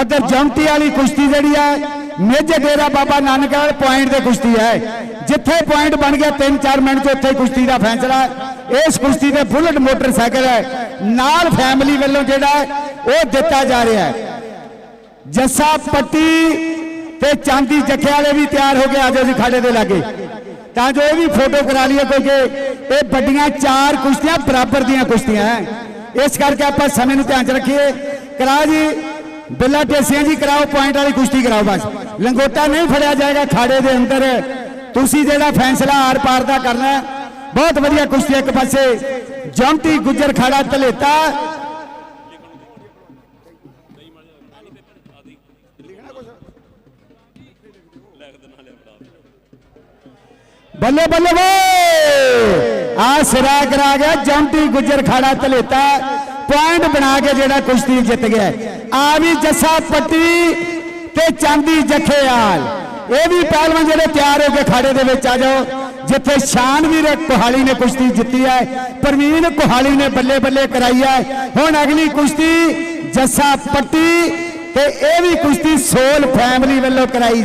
ਉਧਰ ਜੌਂਟੀ ਵਾਲੀ ਕੁਸ਼ਤੀ ਜਿਹੜੀ ਹੈ ਮੇਜੇ ਡੇਰਾ ਬਾਬਾ ਨਾਨਕ ਵਾਲੇ ਪੁਆਇੰਟ ਤੇ ਕੁਸ਼ਤੀ ਹੈ। ਜਿੱਥੇ ਪੁਆਇੰਟ ਬਣ ਗਿਆ 3-4 ਮਿੰਟ 'ਚ ਉੱਥੇ ਕੁਸ਼ਤੀ ਦਾ ਫੈਸਲਾ ਇਸ ਕੁਸ਼ਤੀ ਤੇ ਬੁਲਟ ਮੋਟਰਸਾਈਕਲ ਹੈ। ਨਾਲ ਫੈਮਿਲੀ ਵੱਲੋਂ ਜਿਹੜਾ ਉਹ ਦਿੱਤਾ ਜਾ ਰਿਹਾ ਹੈ। ਜੱਸਾ ਪੱਟੀ ਤੇ ਚਾਂਦੀ ਜੱਖੇ ਵਾਲੇ ਵੀ ਤਿਆਰ ਹੋ ਕੇ ਆਜੋ ਜੀ, ਖਾੜੇ ਦੇ ਲਾਗੇ। ਤਾਂ ਜੋ ਇਹ ਵੀ ਫੋਟੋ ਕਰਾ ਲਈਏ ਕਿਉਂਕਿ ਇਹ ਵੱਡੀਆਂ ਚਾਰ ਕੁਸ਼ਤੀਆਂ ਬਰਾਬਰ ਦੀਆਂ ਕੁਸ਼ਤੀਆਂ ਹੈ। ਇਸ ਕਰਕੇ ਆਪਾਂ ਸਮੇਂ ਨੂੰ ਧਿਆਨ ਚ ਰੱਖੀਏ। ਕਰਾ ਜੀ, ਬਿੱਲਾ ਟੇਸੀਆਂ ਜੀ, ਕਰਾਓ ਪੁਆਇੰਟ ਵਾਲੀ ਕੁਸ਼ਤੀ ਕਰਾਓ ਬਸ। ਲੰਗੋਟਾ ਨਹੀਂ ਫੜਿਆ ਜਾਏਗਾ ਖਾੜੇ ਦੇ ਅੰਦਰ। ਤੁਸੀਂ ਜਿਹੜਾ ਫੈਸਲਾ ਆਰ ਪਾਰ ਦਾ ਕਰਨਾ ਬਹੁਤ ਵਧੀਆ ਕੁਸ਼ਤੀ ਇੱਕ ਪਾਸੇ ਜੌਂਟੀ ਗੁੱਜਰ ਖਾੜਾ ਧਲੇਤਾ ਬੱਲੇ ਬੱਲੇ ਵੇ ਆ ਸਿਰਾ ਕਰਾ ਗਿਆ ਜੰਟੀ ਗੁੱਜਰ ਖਾੜਾ ਧਲੇਤਾ ਪੁਆਇੰਟ ਬਣਾ ਕੇ ਜਿਹੜਾ ਕੁਸ਼ਤੀ ਜਿੱਤ ਗਿਆ ਆ ਵੀ ਜੱਸਾ ਪੱਟੀ ਤੇ ਚਾਂਦੀ ਜਖੇਵਾਲ ਇਹ ਵੀ ਪਹਿਲਵਾਨ ਜਿਹੜੇ ਤਿਆਰ ਹੋ ਕੇ ਖਾੜੇ ਦੇ ਵਿੱਚ ਆ ਜਾਓ ਜਿੱਥੇ ਸ਼ਾਨਵੀਰ ਕੁਹਾਲੀ ਨੇ ਕੁਸ਼ਤੀ ਜਿੱਤੀ ਹੈ ਪ੍ਰਵੀਨ ਕੁਹਾਲੀ ਨੇ ਬੱਲੇ ਬੱਲੇ ਕਰਾਈ ਹੈ ਹੁਣ ਅਗਲੀ ਕੁਸ਼ਤੀ ਜੱਸਾ ਪੱਟੀ ਤੇ ਇਹ ਵੀ ਕੁਸ਼ਤੀ ਸੋਲ ਫੈਮਿਲੀ ਵੱਲੋਂ ਕਰਾਈ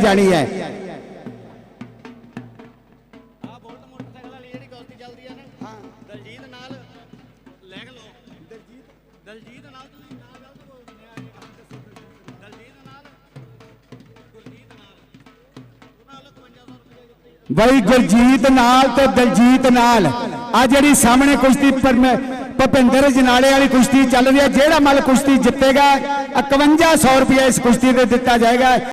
ਬਾਈ ਗੁਰਜੀਤ ਨਾਲ ਤੇ ਦਲਜੀਤ ਨਾਲ ਆ ਜਿਹੜੀ ਸਾਹਮਣੇ ਕੁਸ਼ਤੀ ਪਰਮ- ਭੁਪਿੰਦਰ ਜਨਾਲੇ ਵਾਲੀ ਕੁਸ਼ਤੀ ਚੱਲ ਰਹੀ ਹੈ ਜਿਹੜਾ ਮੱਲ ਕੁਸ਼ਤੀ ਜਿੱਤੇਗਾ 5100 ਰੁਪਏ ਇਸ ਕੁਸ਼ਤੀ ਤੇ ਦਿੱਤਾ ਜਾਏਗਾ